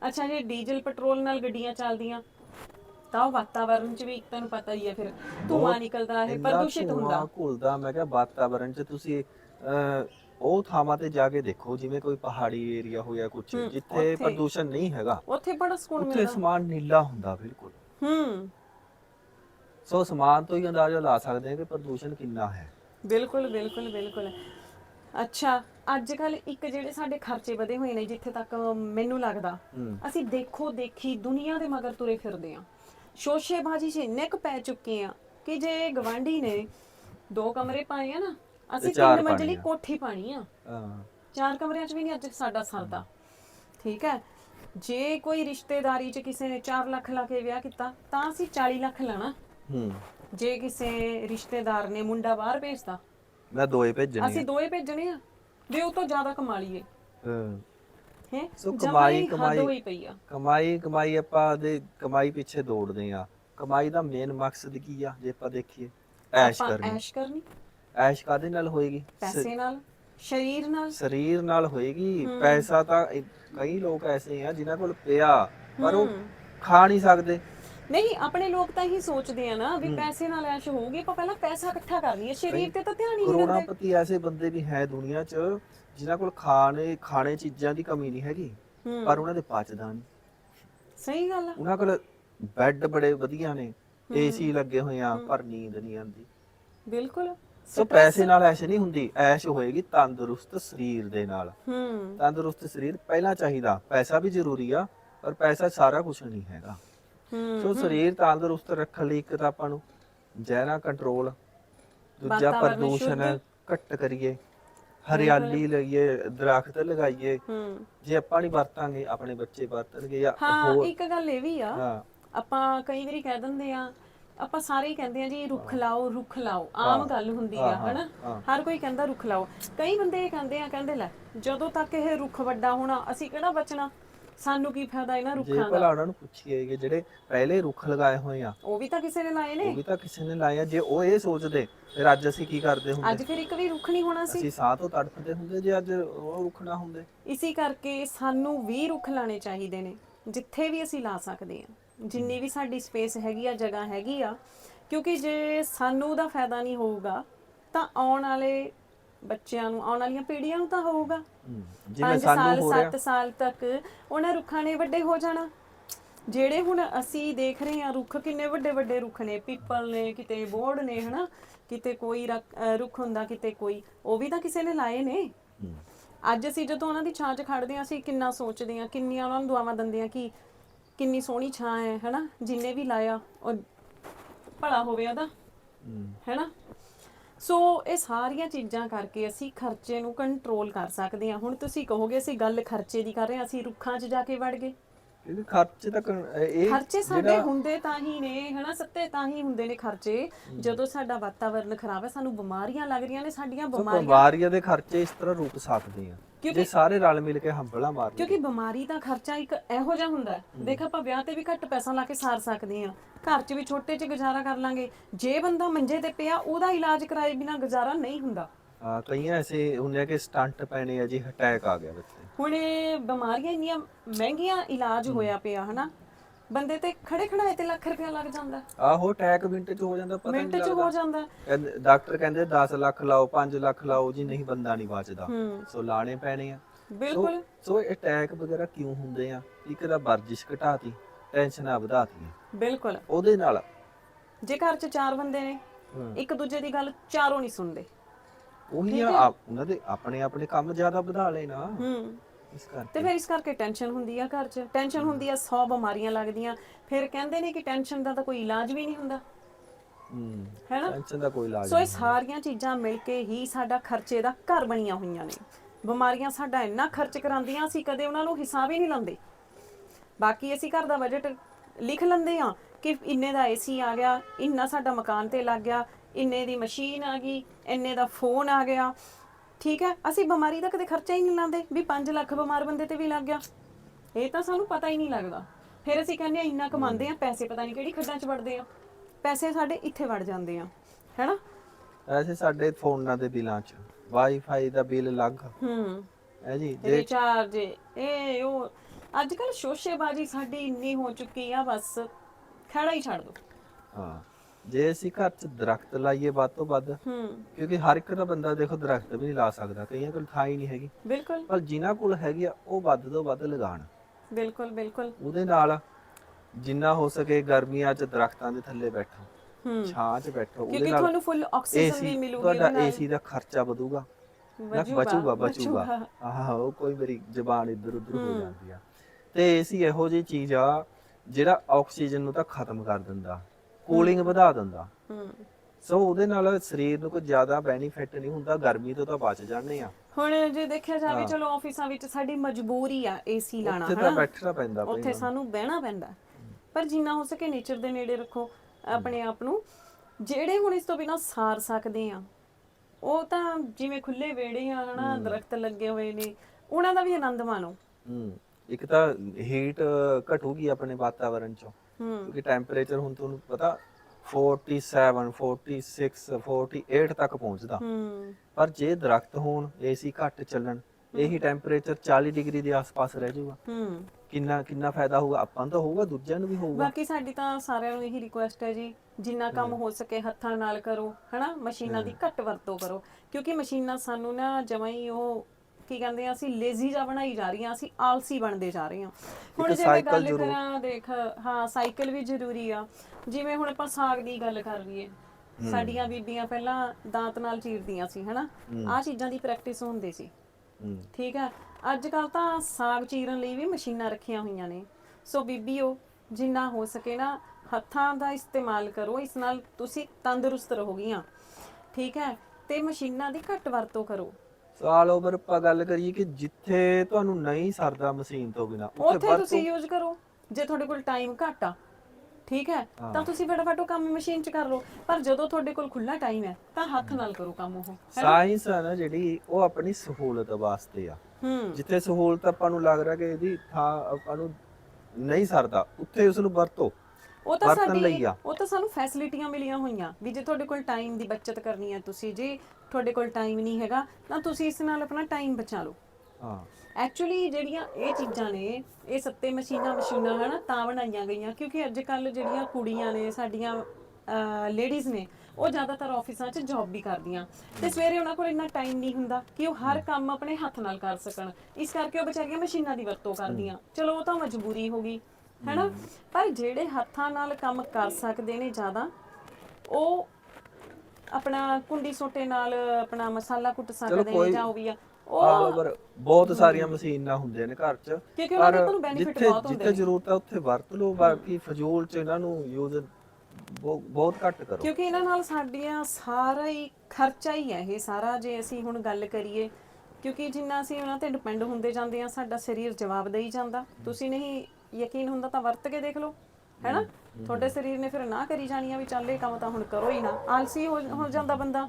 ਅੱਛਾ ਜੇ ਡੀਜ਼ਲ ਪੈਟਰੋਲ ਨਾਲ ਗੱਡੀਆਂ ਚੱਲਦੀਆਂ ਤਾਂ ਉਹ ਵਾਤਾਵਰਣ 'ਚ ਵੀ ਤੁਹਾਨੂੰ ਪਤਾ ਹੀ ਹੈ ਫਿਰ ਧੂਆਂ ਨਿਕਲਦਾ ਹੈ ਪ੍ਰਦੂਸ਼ਿਤ ਹੁੰਦਾ। ਘੁਲਦਾ ਮੈਂ ਕਿਹਾ ਵਾਤਾਵਰਣ 'ਚ ਤੁਸੀਂ ਉਹ ਥਾਵਾਂ ਤੇ ਜਾ ਕੇ ਦੇਖੋ ਜਿਵੇਂ ਕੋਈ ਪਹਾੜੀ ਏਰੀਆ ਹੋਇਆ ਕੁਝ ਜਿੱਥੇ ਉੱਥੇ। ਪ੍ਰਦੂਸ਼ਣ ਨਹੀਂ ਹੈਗਾ। ਉੱਥੇ ਬੜਾ ਸਕੂਨ ਉੱਥੇ ਮਿਲਦਾ। ਸਮਾਨ ਨੀਲਾ ਹੁੰਦਾ ਬਿਲਕੁਲ। ਹੂੰ। ਸੋ ਸਮਾਨ ਤੋਂ ਹੀ ਅੰਦਾਜ਼ਾ ਲਾ ਸਕਦੇ ਹਾਂ ਕਿ ਪ੍ਰਦੂਸ਼ਣ ਕਿੰਨਾ ਹੈ। ਬਿਲਕੁਲ ਬਿਲਕੁਲ ਬਿਲਕੁਲ। ਅੱਛਾ ਅੱਜ ਕੱਲ ਇੱਕ ਜਿਹੜੇ ਸਾਡੇ ਖਰਚੇ ਵਧੇ ਹੋਏ ਨੇ ਜਿੱਥੇ ਤੱਕ ਮੈਨੂੰ ਲੱਗਦਾ ਅਸੀਂ ਦੇਖੋ ਦੇਖੀ ਦੁਨੀਆ ਦੇ ਮਗਰ ਤੁਰੇ ਫਿਰਦੇ ਆ ਸ਼ੋਸ਼ੇਬਾਜ਼ੀ 'ਚ ਇੰਨੇ ਕੁ ਪੈ ਚੁੱਕੇ ਆ ਕਿ ਜੇ ਗਵਾਂਢੀ ਨੇ ਦੋ ਕਮਰੇ ਪਾਏ ਆ ਨਾ ਅਸੀਂ ਤਿੰਨ ਮੰਜ਼ਲੀ। ਕੋਠੀ ਪਾਣੀ ਆ। ਹਾਂ। ਚਾਰ ਕਮਰਿਆਂ 'ਚ ਵੀ ਨਹੀਂ ਅੱਜ ਸਾਡਾ ਸਰਦਾ। ਠੀਕ ਹੈ? ਜੇ ਕੋਈ ਰਿਸ਼ਤੇਦਾਰੀ 'ਚ ਕਿਸੇ ਨੇ 4 ਲੱਖ ਲਾ ਕੇ ਵਿਆਹ ਕੀਤਾ ਤਾਂ ਅਸੀਂ 40 ਲੱਖ ਲੈਣਾ। ਹੂੰ। ਜੇ ਕਿਸੇ ਰਿਸ਼ਤੇਦਾਰ ਨੇ ਮੁੰਡਾ ਬਾਹਰ ਭੇਜਦਾ ਮੈਂ ਦੋਏ ਭੇਜਣੇ ਅਸੀਂ ਦੋਏ ਭੇਜਣੇ ਆ। ਵੀ ਉਹ ਤੋਂ ਜ਼ਿਆਦਾ ਕਮਾ ਲਈਏ। ਹਾਂ। ਹੈ? ਸੋ ਕਮਾਈ- ਕਮਾਈ- ਹੋਈ ਪਈ ਆ। ਕਮਾਈ ਕਮਾਈ ਆਪਾਂ ਦੇ ਕਮਾਈ ਪਿੱਛੇ ਦੌੜਦੇ ਆ। ਕਮਾਈ ਦਾ ਮੇਨ ਮਕਸਦ ਕੀ ਆ ਜੇ ਆਪਾਂ ਦੇਖੀਏ? ਐਸ਼ ਕਰਨੀ। ਐਸ਼ ਕਰਨੀ। ਐਸ਼ ਕਾਦੇ ਨਾਲ ਹੋਏਗੀ? ਪੈਸੇ ਨਾਲ ਸਰੀਰ ਨਾਲ। ਸਰੀਰ ਨਾਲ ਹੋਏਗੀ। ਪੈਸਾ ਤਾਂ ਕਈ ਲੋਕ ਐਸੇ ਆ ਜਿਨ੍ਹਾਂ ਕੋਲ ਪਿਆ ਪਰ ਉਹ। ਖਾ ਨਹੀਂ ਸਕਦੇ। ਨਹੀਂ ਆਪਣੇ ਲੋਕ ਤਾਂ ਇਹੀ ਸੋਚਦੇ ਆ ਨਾ ਵੀ ਪੈਸੇ ਨਾਲ ਐਸ਼ ਹੋਊਗੀ ਆਪਾਂ ਪਹਿਲਾਂ ਪੈਸਾ ਇਕੱਠਾ ਕਰ ਲਈਏ ਸਰੀਰ ਤੇ ਤਾਂ ਧਿਆਨ ਹੀ ਨਹੀਂ ਦਿੰਦੇ। ਕਰੋੜਾਪਤੀ ਐਸੇ ਬੰਦੇ ਵੀ ਹੈ ਦੁਨੀਆ 'ਚ ਜਿਨ੍ਹਾਂ ਕੋਲ ਖਾਣੇ ਖਾਣੇ ਚੀਜ਼ਾਂ ਦੀ ਕਮੀ ਨਹੀਂ ਹੈਗੀ ਹੂੰ। ਪਰ ਉਹਨਾਂ ਦੇ ਪਚਦਾ ਨਹੀਂ ਸਹੀ ਗੱਲ ਆ। ਉਹਨਾਂ ਕੋਲ ਬੈੱਡ ਬੜੇ ਵਧੀਆ ਨੇ ਏਸੀ ਲੱਗੇ ਹੋਏ ਆ ਪਰ ਨੀਂਦ ਨਹੀਂ ਆਉਂਦੀ। ਬਿਲਕੁਲ। ਸੋ ਪੈਸੇ ਨਾਲ ਐਸ਼ ਨਹੀਂ ਹੁੰਦੀ ਐਸ਼ ਹੋਏਗੀ ਤੰਦਰੁਸਤ ਸਰੀਰ ਦੇ ਨਾਲ। ਹੂੰ। ਤੰਦਰੁਸਤ ਸਰੀਰ ਪਹਿਲਾਂ ਚਾਹੀਦਾ ਪੈਸਾ ਵੀ ਜ਼ਰੂਰੀ ਆ ਪਰ ਪੈਸਾ ਸਾਰਾ ਕੁਝ ਨਹੀਂ ਹੈਗਾ। ਸੋ ਸਰੀਰ ਤੰਦਰੁਸਤ ਰੱਖਣ ਲਈ ਇੱਕ ਤਾਂ ਆਪਾਂ ਨੂੰ ਜ਼ਹਿਰਾਂ ਕੰਟਰੋਲ ਦੂਜਾ ਵਾਤਾਵਰਨ ਪ੍ਰਦੂਸ਼ਣ। ਘੱਟ ਕਰੀਏ ਹਰਿਆਲੀ ਲਈਏ ਦਰਖਤ ਲਗਾਈਏ। ਹੂੰ। ਜੇ ਆਪਾਂ ਨਹੀਂ ਵਰਤਾਂਗੇ ਆਪਣੇ ਬੱਚੇ ਵਰਤਣਗੇ ਜਾਂ ਹਾਂ ਹੋਰ। ਇੱਕ ਗੱਲ ਇਹ ਵੀ ਆ ਹਾਂ। ਆਪਾਂ ਕਈ ਵਾਰੀ ਕਹਿ ਦਿੰਦੇ ਆ ਆਪਾਂ ਸਾਰੇ ਹੀ ਕਹਿੰਦੇ ਆ ਜੀ ਰੁੱਖ ਲਾਓ ਰੁੱਖ ਲਾਓ ਆਮ। ਗੱਲ ਹੁੰਦੀ ਆ ਹਨਾ। ਹਰ ਕੋਈ ਕਹਿੰਦਾ ਰੁੱਖ ਲਾਓ। ਕਈ ਬੰਦੇ ਇਹ ਕਹਿੰਦੇ ਆ ਕਹਿੰਦੇ ਲੈ ਜਦੋਂ ਤੱਕ ਇਹ ਰੁੱਖ ਵੱਡਾ ਹੋਣਾ ਅਸੀਂ ਕਿਹੜਾ ਬਚਣਾ? ਸਾਨੂੰ ਕੀ ਫਾਇਦਾ ਇਹਨਾਂ ਜੇ ਰੁੱਖਾਂ ਭਲਾ ਦਾ ਉਹਨਾਂ ਨੂੰ ਪੁੱਛੀਏ ਕਿ ਜਿਹੜੇ ਪਹਿਲੇ ਰੁੱਖ ਲਗਾਏ ਹੋਏ ਆ ਉਹ ਵੀ ਤਾਂ ਕਿਸੇ ਨੇ ਲਾਏ ਉਹ ਨੇ ਵੀ ਤਾਂ ਕਿਸੇ ਨੇ ਲਾਏ ਆ। ਜੇ ਉਹ ਇਹ ਸੋਚਦੇ ਫਿਰ ਅੱਜ ਅਸੀਂ ਕੀ ਕਰਦੇ ਹੁੰਦੇ? ਅੱਜ ਫਿਰ ਇੱਕ ਵੀ ਰੁੱਖ ਨਹੀਂ ਹੋਣਾ ਸੀ। ਅਸੀਂ ਸਾਹ ਤੋਂ ਤੜਫਦੇ ਹੁੰਦੇ ਜੇ ਅੱਜ ਉਹ ਰੁੱਖ ਨਾ ਹੁੰਦੇ। ਇਸੇ ਕਰਕੇ ਸਾਨੂੰ ਵੀ ਰੁੱਖ ਲਾਣੇ ਚਾਹੀਦੇ ਨੇ ਜਿੱਥੇ ਵੀ ਅਸੀਂ ਲਾ ਸਕਦੇ ਹਾਂ। ਜਿੰਨੀ ਵੀ ਸਾਡੀ ਸਪੇਸ ਹੈਗੀ ਆ ਜਗ੍ਹਾ ਹੈਗੀ ਆ ਕਿਉਂਕਿ ਜੇ ਸਾਨੂੰ ਉਹਦਾ ਫਾਇਦਾ ਨਹੀਂ ਹੋਊਗਾ ਤਾਂ ਆਉਣ ਵਾਲੇ ਬੱਚਿਆਂ ਨੂੰ ਆਉਣ ਵਾਲੀਆਂ ਪੀੜ੍ਹੀਆਂ ਨੂੰ ਤਾਂ ਹੋਊਗਾ। ਜਿਵੇਂ 5 ਸਾਨੂੰ ਸਾਲ ਹੋ ਰਿਹਾ। 7 ਸਾਲ ਤੱਕ ਉਹਨਾਂ ਰੁੱਖਾਂ ਨੇ ਵੱਡੇ ਹੋ ਜਾਣਾ। ਜਿਹੜੇ ਹੁਣ ਅਸੀਂ ਦੇਖ ਰਹੇ ਹਾਂ ਰੁੱਖ ਕਿੰਨੇ ਵੱਡੇ ਵੱਡੇ ਰੁੱਖ ਨੇ। ਪੀਪਲ ਨੇ ਕਿਤੇ ਬੋੜ ਨੇ ਹਨਾ? ਕਿਤੇ ਕੋਈ ਰਕ- ਰੁੱਖ ਹੁੰਦਾ ਕਿਤੇ ਕੋਈ। ਉਹ ਵੀ ਤਾਂ ਕਿਸੇ ਨੇ ਲਾਏ ਨੇ। ਹਮ, ਅੱਜ ਅਸੀਂ ਜਦੋਂ ਉਹਨਾਂ ਦੀ ਛਾਂ 'ਚ ਖੜਦੇ ਹਾਂ ਅਸੀਂ ਕਿੰਨਾ ਸੋਚਦੇ ਹਾਂ ਕਿੰਨੀਆਂ ਉਹਨਾਂ ਨੂੰ ਦੁਆਵਾਂ ਦਿੰਦੇ ਹਾਂ ਕਿ ਕਿੰਨੀ ਸੋਹਣੀ ਛਾਂ ਹੈ ਹਨਾ? ਜਿੰਨੇ ਵੀ ਲਾਇਆ ਉਹ ਭਲਾ ਹੋਵੇ ਉਹਦਾ ਹਮ, ਹੈਨਾ? ਸੋ ਇਹ ਸਾਰੀਆਂ ਚੀਜ਼ਾਂ ਕਰਕੇ ਅਸੀਂ ਖਰਚੇ ਨੂੰ ਕੰਟਰੋਲ ਕਰ ਸਕਦੇ ਹਾਂ। ਹੁਣ ਤੁਸੀਂ ਕਹੋਗੇ ਅਸੀਂ ਗੱਲ ਖਰਚੇ ਦੀ ਕਰ ਰਹੇ ਹਾਂ, ਅਸੀਂ ਰੁੱਖਾਂ 'ਚ ਜਾ ਕੇ ਵੜ ਗਏ। ਕਿਉਂਕਿ ਖਰਚੇ ਤਾਂ ਕਣ- ਇਹ ਖਰਚੇ ਸਾਡੇ ਜਿਹੜਾ- ਹੁੰਦੇ ਤਾਂ ਹੀ ਨੇ ਹਨਾ? ਸੱਤੇ ਤਾਂ ਹੀ ਹੁੰਦੇ ਨੇ ਖਰਚੇ। ਜਦੋਂ ਸਾਡਾ ਵਾਤਾਵਰਨ ਖਰਾਬ ਹੈ ਸਾਨੂੰ ਬਿਮਾਰੀਆਂ ਲੱਗ ਰਹੀਆਂ ਨੇ ਸਾਡੀਆਂ ਸੋ ਬਿਮਾਰੀਆਂ ਬਿਮਾਰੀਆਂ ਦੇ ਖਰਚੇ ਇਸ ਤਰ੍ਹਾਂ ਰੁਕ ਸਕਦੇ ਆ। ਜੇ ਕਿਉਂਕਿ- ਸਾਰੇ ਰਲ ਮਿਲ ਕੇ ਹੰਬਲਾ ਮਾਰ ਕਿਉਂਕਿ ਬਿਮਾਰੀ ਦਾ ਖਰਚਾ ਇੱਕ ਇਹੋ ਜਿਹਾ ਹੁੰਦਾ ਹੈ। ਦੇਖ ਆਪਾਂ ਵਿਆਹ ਤੇ ਵੀ ਘੱਟ ਪੈਸਾ ਲਾ ਕੇ ਸਾਰ ਸਕਦੇ ਹਾਂ। ਘਰ 'ਚ ਵੀ ਛੋਟੇ 'ਚ ਗੁਜ਼ਾਰਾ ਕਰ ਲਾਂਗੇ। ਜੇ ਬੰਦਾ ਮੰਜੇ ਤੇ ਪਿਆ ਉਹਦਾ ਇਲਾਜ ਕਰਾਏ ਬਿਨਾ ਗੁਜ਼ਾਰਾ ਨਹੀਂ ਹੁੰਦਾ। ਆ ਕਈਆਂ ਐਸੇ ਹੁੰਦੇ ਆ ਕਿ ਸਟੰਟ ਪੈਣੇ ਆ ਜੀ ਅਟੈਕ ਆ ਗਿਆ ਬੱਚੇ। ਹੁਣ ਇਹ ਬਿਮਾਰੀਆਂ ਇੰਨੀਆਂ ਮਹਿੰਗੀਆਂ ਇਲਾਜ ਹੋਇਆ ਪਿਆ ਹਨਾ? ਬੰਦੇ ਤੇ ਖੜੇ ਖੜਾਏ ਤੇ ਲੱਖ ਰੁਪਇਆ ਲੱਗ ਜਾਂਦਾ। ਆਹੋ ਅਟੈਕ ਮਿੰਟ ਚ ਹੋ ਜਾਂਦਾ ਪਤਾ ਮਿੰਟ ਨਹੀਂ 'ਚ ਲੱਗਦਾ। ਹੋ ਜਾਂਦਾ। ਕਹਿੰਦੇ- ਡਾਕਟਰ ਕਹਿੰਦੇ 10 ਲੱਖ ਲਾਓ 5 ਲੱਖ ਲਾਓ ਜੀ ਨਹੀਂ ਬੰਦਾ ਨਹੀਂ ਬਚਦਾ। ਹੂੰ। ਸੋ ਲਾਣੇ ਪੈਣੇ ਆ। ਬਿਲਕੁਲ। ਸੋ ਅਟੈਕ ਵਗੈਰਾ ਕਿਉਂ ਹੁੰਦੇ ਆ? ਇੱਕ ਤਾਂ ਵਰਜਿਸ਼ ਘਟਾਤੀ ਟੈਨਸ਼ਨਾਂ ਵਧਾਤੀਆਂ ਬਿਲਕੁਲ। ਉਹਦੇ ਨਾਲ ਜੇ ਘਰ 'ਚ ਚਾਰ ਬੰਦੇ ਨੇ ਇੱਕ ਦੂਜੇ ਦੀ ਗੱਲ ਚਾਰੋਂ ਨਹੀਂ ਸੁਣਦੇ। ਉਹੀ ਆ ਆਪ- ਉਹਨਾਂ ਦੇ ਆਪਣੇ ਆਪਣੇ ਕੰਮ ਜ਼ਿਆਦਾ ਵਧਾ ਲੈਣਾ ਹੂੰ। ਇਸ ਕਰਕੇ। ਤੇ ਫਿਰ ਇਸ ਕਰਕੇ ਟੈਨਸ਼ਨ ਹੁੰਦੀ ਆ ਘਰ 'ਚ। ਟੈਨਸ਼ਨ ਹੁੰਦੀ ਆ 100 ਬਿਮਾਰੀਆਂ ਲੱਗਦੀਆਂ। ਫਿਰ ਕਹਿੰਦੇ ਨੇ ਕਿ ਟੈਨਸ਼ਨ ਦਾ ਤਾਂ ਕੋਈ ਇਲਾਜ ਵੀ ਨਹੀਂ ਹੁੰਦਾ। ਹੂੰ। ਹੈਨਾ? ਟੈਨਸ਼ਨ ਦਾ ਕੋਈ ਇਲਾਜ ਸੋ ਇਹ ਸਾਰੀਆਂ ਚੀਜ਼ਾਂ ਮਿਲ ਕੇ ਹੀ ਸਾਡਾ ਖਰਚੇ ਦਾ ਘਰ ਬਣੀਆਂ ਹੋਈਆਂ ਨੇ। ਬਿਮਾਰੀਆਂ ਸਾਡਾ ਇੰਨਾ ਖਰਚ ਕਰਾਉਂਦੀਆਂ ਅਸੀਂ ਕਦੇ ਉਹਨਾਂ ਨੂੰ ਹਿਸਾਬ ਹੀ ਨਹੀਂ ਲਾਉਂਦੇ। ਬਾਕੀ ਅਸੀਂ ਘਰ ਦਾ ਬਜਟ ਲਿਖ ਲੈਂਦੇ ਆ ਕਿ ਇੰਨੇ ਦਾ ਏਸੀ ਆ ਗਿਆ ਇੰਨਾ ਸਾਡਾ ਮਕਾਨ ਤੇ ਲੱਗ ਗਿਆ ਇੰਨੇ ਦੀ ਮਸ਼ੀਨ ਆ ਗਈ ਇੰਨੇ ਦਾ ਫੋਨ ਆ ਗਿਆ। ਠੀਕ ਹੈ ਅਸੀਂ ਬਿਮਾਰੀ ਦਾ ਕਦੇ ਖਰਚਾ ਹੀ ਨਹੀਂ ਲਾਉਂਦੇ ਵੀ 5 ਲੱਖ ਬਿਮਾਰ ਬੰਦੇ ਤੇ ਵੀ ਲੱਗ ਗਿਆ। ਇਹ ਤਾਂ ਸਾਨੂੰ ਪਤਾ ਹੀ ਨਹੀਂ ਲੱਗਦਾ। ਫਿਰ ਅਸੀਂ ਕਹਿੰਦੇ ਆ ਇੰਨਾ ਕਮਾਉਂਦੇ ਆ ਪੈਸੇ ਪਤਾ ਨਹੀਂ ਕਿਹੜੀ ਖੱਡਾਂ 'ਚ ਵੜਦੇ ਆ ਪੈਸੇ ਸਾਡੇ ਇੱਥੇ ਵੜ ਜਾਂਦੇ ਆ ਹੈਨਾ? ਐਸੇ ਸਾਡੇ ਫੋਨਾਂ ਦੇ ਬਿੱਲਾਂ 'ਚ ਵਾਈਫਾਈ ਦਾ ਬਿੱਲ ਅਲੱਗ। ਹੂੰ। ਹੈ ਜੀ ਜੇ ਰਿਚਾਰਜ ਇਹ ਉਹ ਅੱਜ ਕੱਲ ਸ਼ੋਸ਼ੇਬਾਜ਼ੀ ਸਾਡੀ ਇੰਨੀ ਹੋ ਚੁੱਕੀ ਆ ਬਸ ਖੜਾ ਹੀ ਛੱਡ ਦੋ। ਹਾਂ। ਜੇ ਅਸੀਂ ਘਰ 'ਚ ਦਰਖਤ ਲਾਈਏ ਵੱਧ ਤੋਂ ਵੱਧ ਹੂੰ। ਕਿਉਂਕਿ ਹਰ ਇੱਕ ਦਾ ਬੰਦਾ ਦੇਖੋ ਦਰਖਤ ਵੀ ਨਹੀਂ ਲਾ ਸਕਦਾ ਕਈਆਂ ਕੋਲ ਥਾਂ ਹੀ ਨਹੀਂ ਹੈਗੀ। ਬਿਲਕੁਲ। ਪਰ ਜਿਨ੍ਹਾਂ ਕੋਲ ਹੈਗੀ ਆ ਉਹ ਵੱਧ ਤੋਂ ਵੱਧ ਲਗਾਣ ਬਿਲਕੁਲ ਬਿਲਕੁਲ। ਉਹਦੇ ਨਾਲ ਜਿੰਨਾ ਹੋ ਸਕੇ ਗਰਮੀਆਂ 'ਚ ਦਰਖਤਾਂ ਦੇ ਥੱਲੇ ਬੈਠੋ ਹੂੰ। ਛਾਂ 'ਚ ਬੈਠੋ ਕਿਉਂਕਿ ਤੁਹਾਨੂੰ ਫੁੱਲ ਆਕਸੀਜਨ ਵੀ ਮਿਲੂਗੀ ਤੁਹਾਡਾ ਨਾਲ। ਏਸੀ ਦਾ ਖਰਚਾ ਵਧੂਗਾ। ਨਾ ਵਜੂਗਾ, ਬਚੂਗਾ। ਬਚੂਗਾ। ਵਜੂਗਾ। ਆਹੋ ਕੋਈ ਮੇਰੀ ਜ਼ਬਾਨ ਇੱਧਰ ਉੱਧਰ ਹੋ ਜਾਂਦੀ ਆ। ਤੇ ਏਸੀ ਇਹੋ ਜਿਹੀ ਚੀਜ਼ ਆ ਜਿਹੜਾ ਆਕਸੀਜਨ ਨੂੰ ਤਾਂ ਖਤਮ ਕਰ ਦਿੰਦਾ। ਕੂਲਿੰਗ ਵਧਾ ਦਿੰਦਾ। ਹੂੰ ਸੋ ਉਹਦੇ ਨਾਲ ਸਰੀਰ ਨੂੰ ਕੋਈ ਜ਼ਿਆਦਾ ਬੈਨੀਫਿਟ ਨਹੀਂ ਹੁੰਦਾ ਗਰਮੀ ਤੋਂ ਤਾਂ ਬਚ ਜਾਂਦੇ ਆ। ਹੁਣ ਜੇ ਦੇਖਿਆ ਜਾਵੇ ਚਲੋ ਆਫਿਸਾਂ ਵਿੱਚ ਸਾਡੀ ਮਜਬੂਰੀ ਆ ਏਸੀ ਲਾਣਾ ਉੱਥੇ ਤਾਂ ਬੈਠਣਾ ਪੈਂਦਾ ਉੱਥੇ ਸਾਨੂੰ ਬਹਿਣਾ ਪੈਂਦਾ। ਪਰ ਜਿੰਨਾ ਹੋ ਸਕੇ ਨੇਚਰ ਦੇ ਨੇੜੇ ਰੱਖੋ ਆਪਣੇ ਆਪ ਨੂੰ। ਜਿਹੜੇ ਹੁਣ ਇਸ ਤੋਂ ਬਿਨਾ ਸਾਰ ਸਕਦੇ ਆ ਉਹ ਤਾਂ ਜਿਵੇਂ ਖੁੱਲੇ ਵਿਹੜੇ ਆ ਹਨਾ ਦਰਖਤ ਲੱਗੇ ਹੋਏ ਨੇ ਉਹਨਾਂ ਦਾ ਵੀ ਆਨੰਦ ਮਾਣੋ। ਹੂੰ ਇੱਕ ਤਾਂ ਹੀਟ ਘਟੂਗੀ ਆਪਣੇ ਵਾਤਾਵਰਣ ਚੋਂ। ਕਿਉਂਕਿ ਟੈਂਪਰੇਚਰ ਹੁਣ ਤੁਹਾਨੂੰ ਪਤਾ 47 46 48 ਤੱਕ ਪਹੁੰਚਦਾ। ਹੂੰ। ਪਰ ਜੇ ਦਰਖਤ ਹੋਣ ਏਸੀ ਘੱਟ ਚੱਲਣ ਇਹੀ ਟੈਂਪਰੇਚਰ 40 ਡਿਗਰੀ ਦੇ ਆਸ-ਪਾਸ ਰਹਿ ਜਾਊਗਾ। ਹੂੰ। ਕਿੰਨਾ ਕਿੰਨਾ ਫਾਇਦਾ ਹੋਊਗਾ? ਆਪਾਂ ਨੂੰ ਤਾਂ ਹੋਊਗਾ ਦੂਜਿਆਂ ਨੂੰ ਵੀ ਹੋਊਗਾ। ਬਾਕੀ ਸਾਡੀ ਤਾਂ ਸਾਰਿਆਂ ਨੂੰ ਇਹੀ ਰਿਕੁਐਸਟ ਹੈ ਜੀ ਜਿੰਨਾ ਕੰਮ ਹੋ। ਸਕੇ ਹੱਥਾਂ ਨਾਲ ਕਰੋ ਹਨਾ? ਮਸ਼ੀਨਾਂ ਦੀ ਘੱਟ ਵਰਤੋਂ ਕਰੋ। ਕਿਉਂਕਿ ਮਸ਼ੀਨਾਂ ਸਾਨੂੰ ਨਾ ਜਮਾਂ ਹੀ ਉਹ ਕੀ ਕਹਿੰਦੇ ਆ ਅਸੀਂ ਲੇਜ਼ੀ ਜਾ ਬਣਾਈ ਜਾ ਰਹੀਆਂ ਅਸੀਂ ਆਲਸੀ ਬਣਦੇ ਜਾ ਰਹੇ ਹਾਂ। ਹੁਣ ਜੇ ਮੈਂ ਗੱਲ ਕਰਾਂ ਦੇਖ ਹਾਂ ਸਾਈਕਲ ਵੀ ਜ਼ਰੂਰੀ ਆ। ਜਿਵੇਂ ਹੁਣ ਆਪਾਂ ਸਾਗ ਦੀ ਗੱਲ ਕਰ ਲਈਏ ਸਾਡੀਆਂ ਬੀਬੀਆਂ ਪਹਿਲਾਂ ਦਾਂਤ ਨਾਲ ਚੀਰਦੀਆਂ ਸੀ ਹਨਾ? ਆਹ ਚੀਜ਼ਾਂ ਦੀ ਪ੍ਰੈਕਟਿਸ ਹੁੰਦੀ ਸੀ। ਠੀਕ ਹੈ ਅੱਜ ਕੱਲ ਤਾਂ ਸਾਗ ਚੀਰਨ ਲਈ ਵੀ ਮਸ਼ੀਨਾਂ ਰੱਖੀਆਂ ਹੋਈਆਂ ਨੇ। ਸੋ ਬੀਬੀਓ ਜਿੰਨਾ ਹੋ ਸਕੇ ਨਾ ਹੱਥਾਂ ਦਾ ਇਸਤੇਮਾਲ ਕਰੋ ਇਸ ਨਾਲ ਤੁਸੀਂ ਤੰਦਰੁਸਤ ਰਹੋਗੀਆਂ। ਠੀਕ ਹੈ? ਤੇ ਮਸ਼ੀਨਾਂ ਦੀ ਘੱਟ ਵਰਤੋਂ ਕਰੋ। ਸੋ ਆਲ ਓਵਰ ਆਪਾਂ ਗੱਲ ਕਰੀਏ ਕਿ ਜਿੱਥੇ ਤੁਹਾਨੂੰ ਨਹੀਂ ਸਰਦਾ ਮਸ਼ੀਨ ਤੋਂ ਬਿਨਾ ਉੱਥੇ ਤੁਸੀਂ ਯੂਜ਼ ਕਰੋ ਜੇ ਤੁਹਾਡੇ ਕੋਲ ਟਾਈਮ ਘੱਟ ਆ ਠੀਕ ਹੈ? ਤਾਂ ਤੁਸੀਂ ਫਟਾਫਟ ਉਹ ਕੰਮ ਮਸ਼ੀਨ 'ਚ ਕਰ ਲਓ। ਪਰ ਜਦੋਂ ਤੁਹਾਡੇ ਕੋਲ ਖੁੱਲਾ ਟਾਈਮ ਹੈ ਤਾਂ ਹੱਥ ਨਾਲ ਕਰੋ ਕੰਮ ਉਹ ਸਾਇੰਸ ਹੈ ਨਾ? ਜਿਹੜੀ ਉਹ ਆਪਣੀ ਸਹੂਲਤ ਵਾਸਤੇ ਆ। ਜਿੱਥੇ ਸਹੂਲਤ ਆਪਾਂ ਨੂੰ ਲੱਗ ਰਿਹਾ ਕਿ ਇਹਦੀ ਥਾਂ ਆਪਾਂ ਨੂੰ ਨਹੀਂ ਸਰਦਾ ਉੱਥੇ ਉਸ ਨੂੰ ਵਰਤੋ। ਉਹ ਤਾਂ ਸਾਡੀ ਆ। ਉਹ ਤਾਂ ਸਾਨੂੰ ਫੈਸਿਲਿਟੀਆਂ ਮਿਲੀਆਂ ਹੋਈਆਂ ਵੀ ਜੇ ਤੁਹਾਡੇ ਕੋਲ ਟਾਈਮ ਦੀ ਬਚਤ ਕਰਨੀ ਹੈ ਤੁਸੀਂ ਜੇ ਤੁਹਾਡੇ ਕੋਲ ਟਾਈਮ ਨਹੀਂ ਹੈਗਾ ਤਾਂ ਤੁਸੀਂ ਇਸ ਨਾਲ ਆਪਣਾ ਟਾਈਮ ਬਚਾ ਲਓ। ਹਾਂ। ਐਕਚੁਅਲੀ ਜਿਹੜੀਆਂ ਇਹ ਚੀਜ਼ਾਂ ਨੇ ਇਹ ਸੱਤੇ ਮਸ਼ੀਨਾਂ ਮਸ਼ੀਨਾਂ ਹਨਾ ਤਾਂ ਬਣਾਈਆਂ ਗਈਆਂ ਕਿਉਂਕਿ ਅੱਜ ਕੱਲ ਜਿਹੜੀਆਂ ਕੁੜੀਆਂ ਨੇ ਸਾਡੀਆਂ ਲੇਡੀਜ਼ ਨੇ ਉਹ ਜ਼ਿਆਦਾਤਰ ਆਫਿਸਾਂ 'ਚ ਜੌਬ ਵੀ ਕਰਦੀਆਂ। ਤੇ ਸਵੇਰੇ ਉਹਨਾਂ ਕੋਲ ਇੰਨਾ ਟਾਈਮ ਨਹੀਂ ਹੁੰਦਾ ਕਿ ਉਹ ਹਰ ਕੰਮ ਆਪਣੇ ਹੱਥ ਨਾਲ ਕਰ ਸਕਣ। ਇਸ ਕਰਕੇ ਉਹ ਵਿਚਾਰੀਆਂ ਮਸ਼ੀਨਾਂ ਦੀ ਵਰਤੋਂ ਕਰਦੀਆਂ। ਚਲੋ ਉਹ ਤਾਂ ਮਜਬੂਰੀ ਹੋ ਗਈ ਹੈਨਾ? ਪਰ ਜਿਹੜੇ ਹੱਥਾਂ ਨਾਲ ਕੰਮ ਕਰ ਸਕਦੇ ਨੇ ਜ਼ਿਆਦਾ ਉਹ ਆਪਣਾ ਕੁੰਡੀ ਸੋਟੇ ਨਾਲ ਆਪਣਾ ਮਸਾਲਾ ਕੁੱਟ ਸਕਦੇ ਨੇ ਜਾਂ ਉਹ ਵੀ ਆ। ਆਲ ਉਹ ਓਵਰ ਬਹੁਤ ਸਾਰੀਆਂ ਮਸ਼ੀਨਾਂ ਹੁੰਦੀਆਂ ਨੇ ਘਰ 'ਚ। ਕਿਉਂਕਿ ਉਹਨਾਂ ਦੇ ਪਰ ਤੁਹਾਨੂੰ benefit ਜਿੱਥੇ ਬਹੁਤ ਹੁੰਦੇ ਜਿੱਥੇ ਨੇ। ਜ਼ਰੂਰਤ ਹੈ ਉੱਥੇ ਵਰਤ ਲਓ ਬਾਕੀ ਫਜ਼ੂਲ 'ਚ ਇਹਨਾਂ ਨੂੰ ਯੂਜ਼ ਬਹੁਤ ਘੱਟ ਕਰੋ। ਕਿਉਂਕਿ ਇਹਨਾਂ ਨਾਲ ਸਾਡੀਆਂ ਸਾਰਾ ਹੀ ਖਰਚਾ ਹੀ ਹੈ ਇਹ ਸਾਰਾ ਜੇ ਅਸੀਂ ਹੁਣ ਗੱਲ ਕਰੀਏ ਕਿਉਂਕਿ ਜਿੰਨਾ ਅਸੀਂ ਉਹਨਾਂ ਤੇ ਡਿਪੈਂਡ ਹੁੰਦੇ ਜਾਂਦੇ ਆ ਸਾਡਾ ਸਰੀਰ ਜਵਾਬ ਦੇਈ ਜਾਂਦਾ। ਤੁਸੀਂ ਨਹੀਂ ਯਕੀਨ ਹੁੰਦਾ ਤਾਂ ਵਰਤ ਕੇ ਦੇਖ ਲਓ ਹੈਨਾ ਤੁਹਾਡੇ ਸਰੀਰ ਨੇ ਫਿਰ ਨਾ ਕਰੀ ਜਾਣੀ ਆ ਵੀ ਚੱਲ ਇਹ ਕੰਮ ਤਾਂ ਹੁਣ ਕਰੋ ਹੀ ਨਾ ਆਲਸੀ ਹੋ ਹੋ ਜਾਂਦਾ ਬੰਦਾ।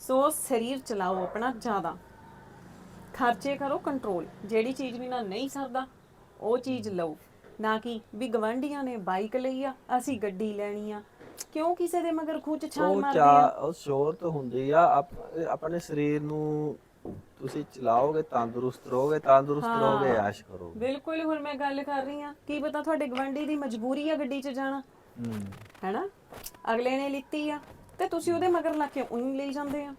ਸੋ ਸਰੀਰ ਚਲਾਓ ਆਪਣਾ ਜ਼ਿਆਦਾ। ਖਰਚੇ ਕਰੋ ਕੰਟਰੋਲ ਜਿਹੜੀ ਚੀਜ਼ ਵੀ ਨਾ ਨਹੀਂ ਸਰਦਾ ਉਹ ਚੀਜ਼ ਲਓ। ਨਾ ਕਿ ਵੀ ਗਵੰਡੀਆਂ ਨੇ ਬਾਈਕ ਲਈ ਆ ਅਸੀਂ ਗੱਡੀ ਲੈਣੀ ਆ। ਕਿਉਂ ਕਿਸੇ ਦੇ ਮਗਰ ਖੂਚ ਛਾਲ ਉਹ ਮਾਰਦੇ ਚਾ ਆ? ਉਹ ਸ਼ੋਰਤ ਹੁੰਦੀ ਆ ਆਪ- ਆਪਣੇ ਸਰੀਰ ਨੂੰ ਤੁਸੀਂ ਚਲਾਓਗੇ ਤੰਦਰੁਸਤ ਰਹੋਗੇ ਤੰਦਰੁਸਤ ਰਹੋਗੇ ਐਸ਼ ਕਰੋਗੇ। ਬਿਲਕੁਲ ਹੁਣ ਮੈਂ ਗੱਲ ਕਰ ਰਹੀ ਆ ਕੀ ਪਤਾ ਤੁਹਾਡੇ ਗਵੰਡੀ ਦੀ ਮਜਬੂਰੀ ਆ ਗੱਡੀ 'ਚ ਜਾਣਾ। ਹੂੰ। ਹੈਨਾ? ਅਗਲੇ ਨੇ ਲਿੱਤੀ ਆ ਤੇ ਤੁਸੀਂ ਉਹਦੇ ਮਗਰ ਲੱਗ ਕੇ ਉਹਨੂੰ ਲਈ ਜਾਂਦੇ ਆ।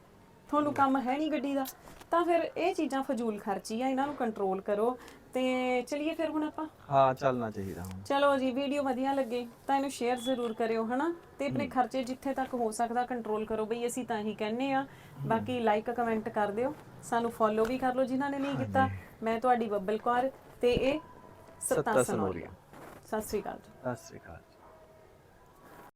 ਤੁਹਾਨੂੰ ਕੰਮ ਹੈ ਨਹੀਂ ਗੱਡੀ ਦਾ। ਤਾਂ ਫਿਰ ਇਹ ਚੀਜ਼ਾਂ ਫਜ਼ੂਲ ਖਰਚੀ ਆ ਇਹਨਾਂ ਨੂੰ ਕੰਟਰੋਲ ਕਰੋ। ਤੇ ਚਲਿਏ ਫਿਰ ਹੁਣ ਆਪਾਂ? ਹਾਂ ਚੱਲਣਾ ਚਾਹੀਦਾ ਹੁਣ। ਚਲੋ ਜੀ ਵੀਡੀਓ ਵਧੀਆ ਲੱਗੇ ਤਾਂ ਇਹਨੂੰ ਸ਼ੇਅਰ ਜ਼ਰੂਰ ਕਰਿਓ ਹਨਾ? ਤੇ ਆਪਣੇ ਖਰਚੇ ਜਿੱਥੇ ਤੱਕ ਹੋ ਸਕਦਾ ਕੰਟਰੋਲ ਕਰੋ। ਬਈ ਅਸੀਂ ਤਾਂ ਹੀ ਕਹਿੰਨੇ ਆ। ਬਾਕੀ ਲਾਈਕ ਕਮੈਂਟ ਕਰ ਦਿਓ। ਸਾਨੂੰ ਫੋਲੋ ਵੀ ਕਰ ਲਓ ਜਿਨ੍ਹਾਂ ਨੇ ਨਹੀਂ ਕੀਤਾ। ਮੈਂ ਤੁਹਾਡੀ ਬੱਬਲ ਕੌਰ ਤੇ ਇਹ ਸੱਤਾ ਸਨੋਰੀਆ। ਸਤਿ ਸ੍ਰੀ ਅਕਾਲ ਜੀ। ਸਤਿ ਸ੍ਰੀ ਅਕਾਲ।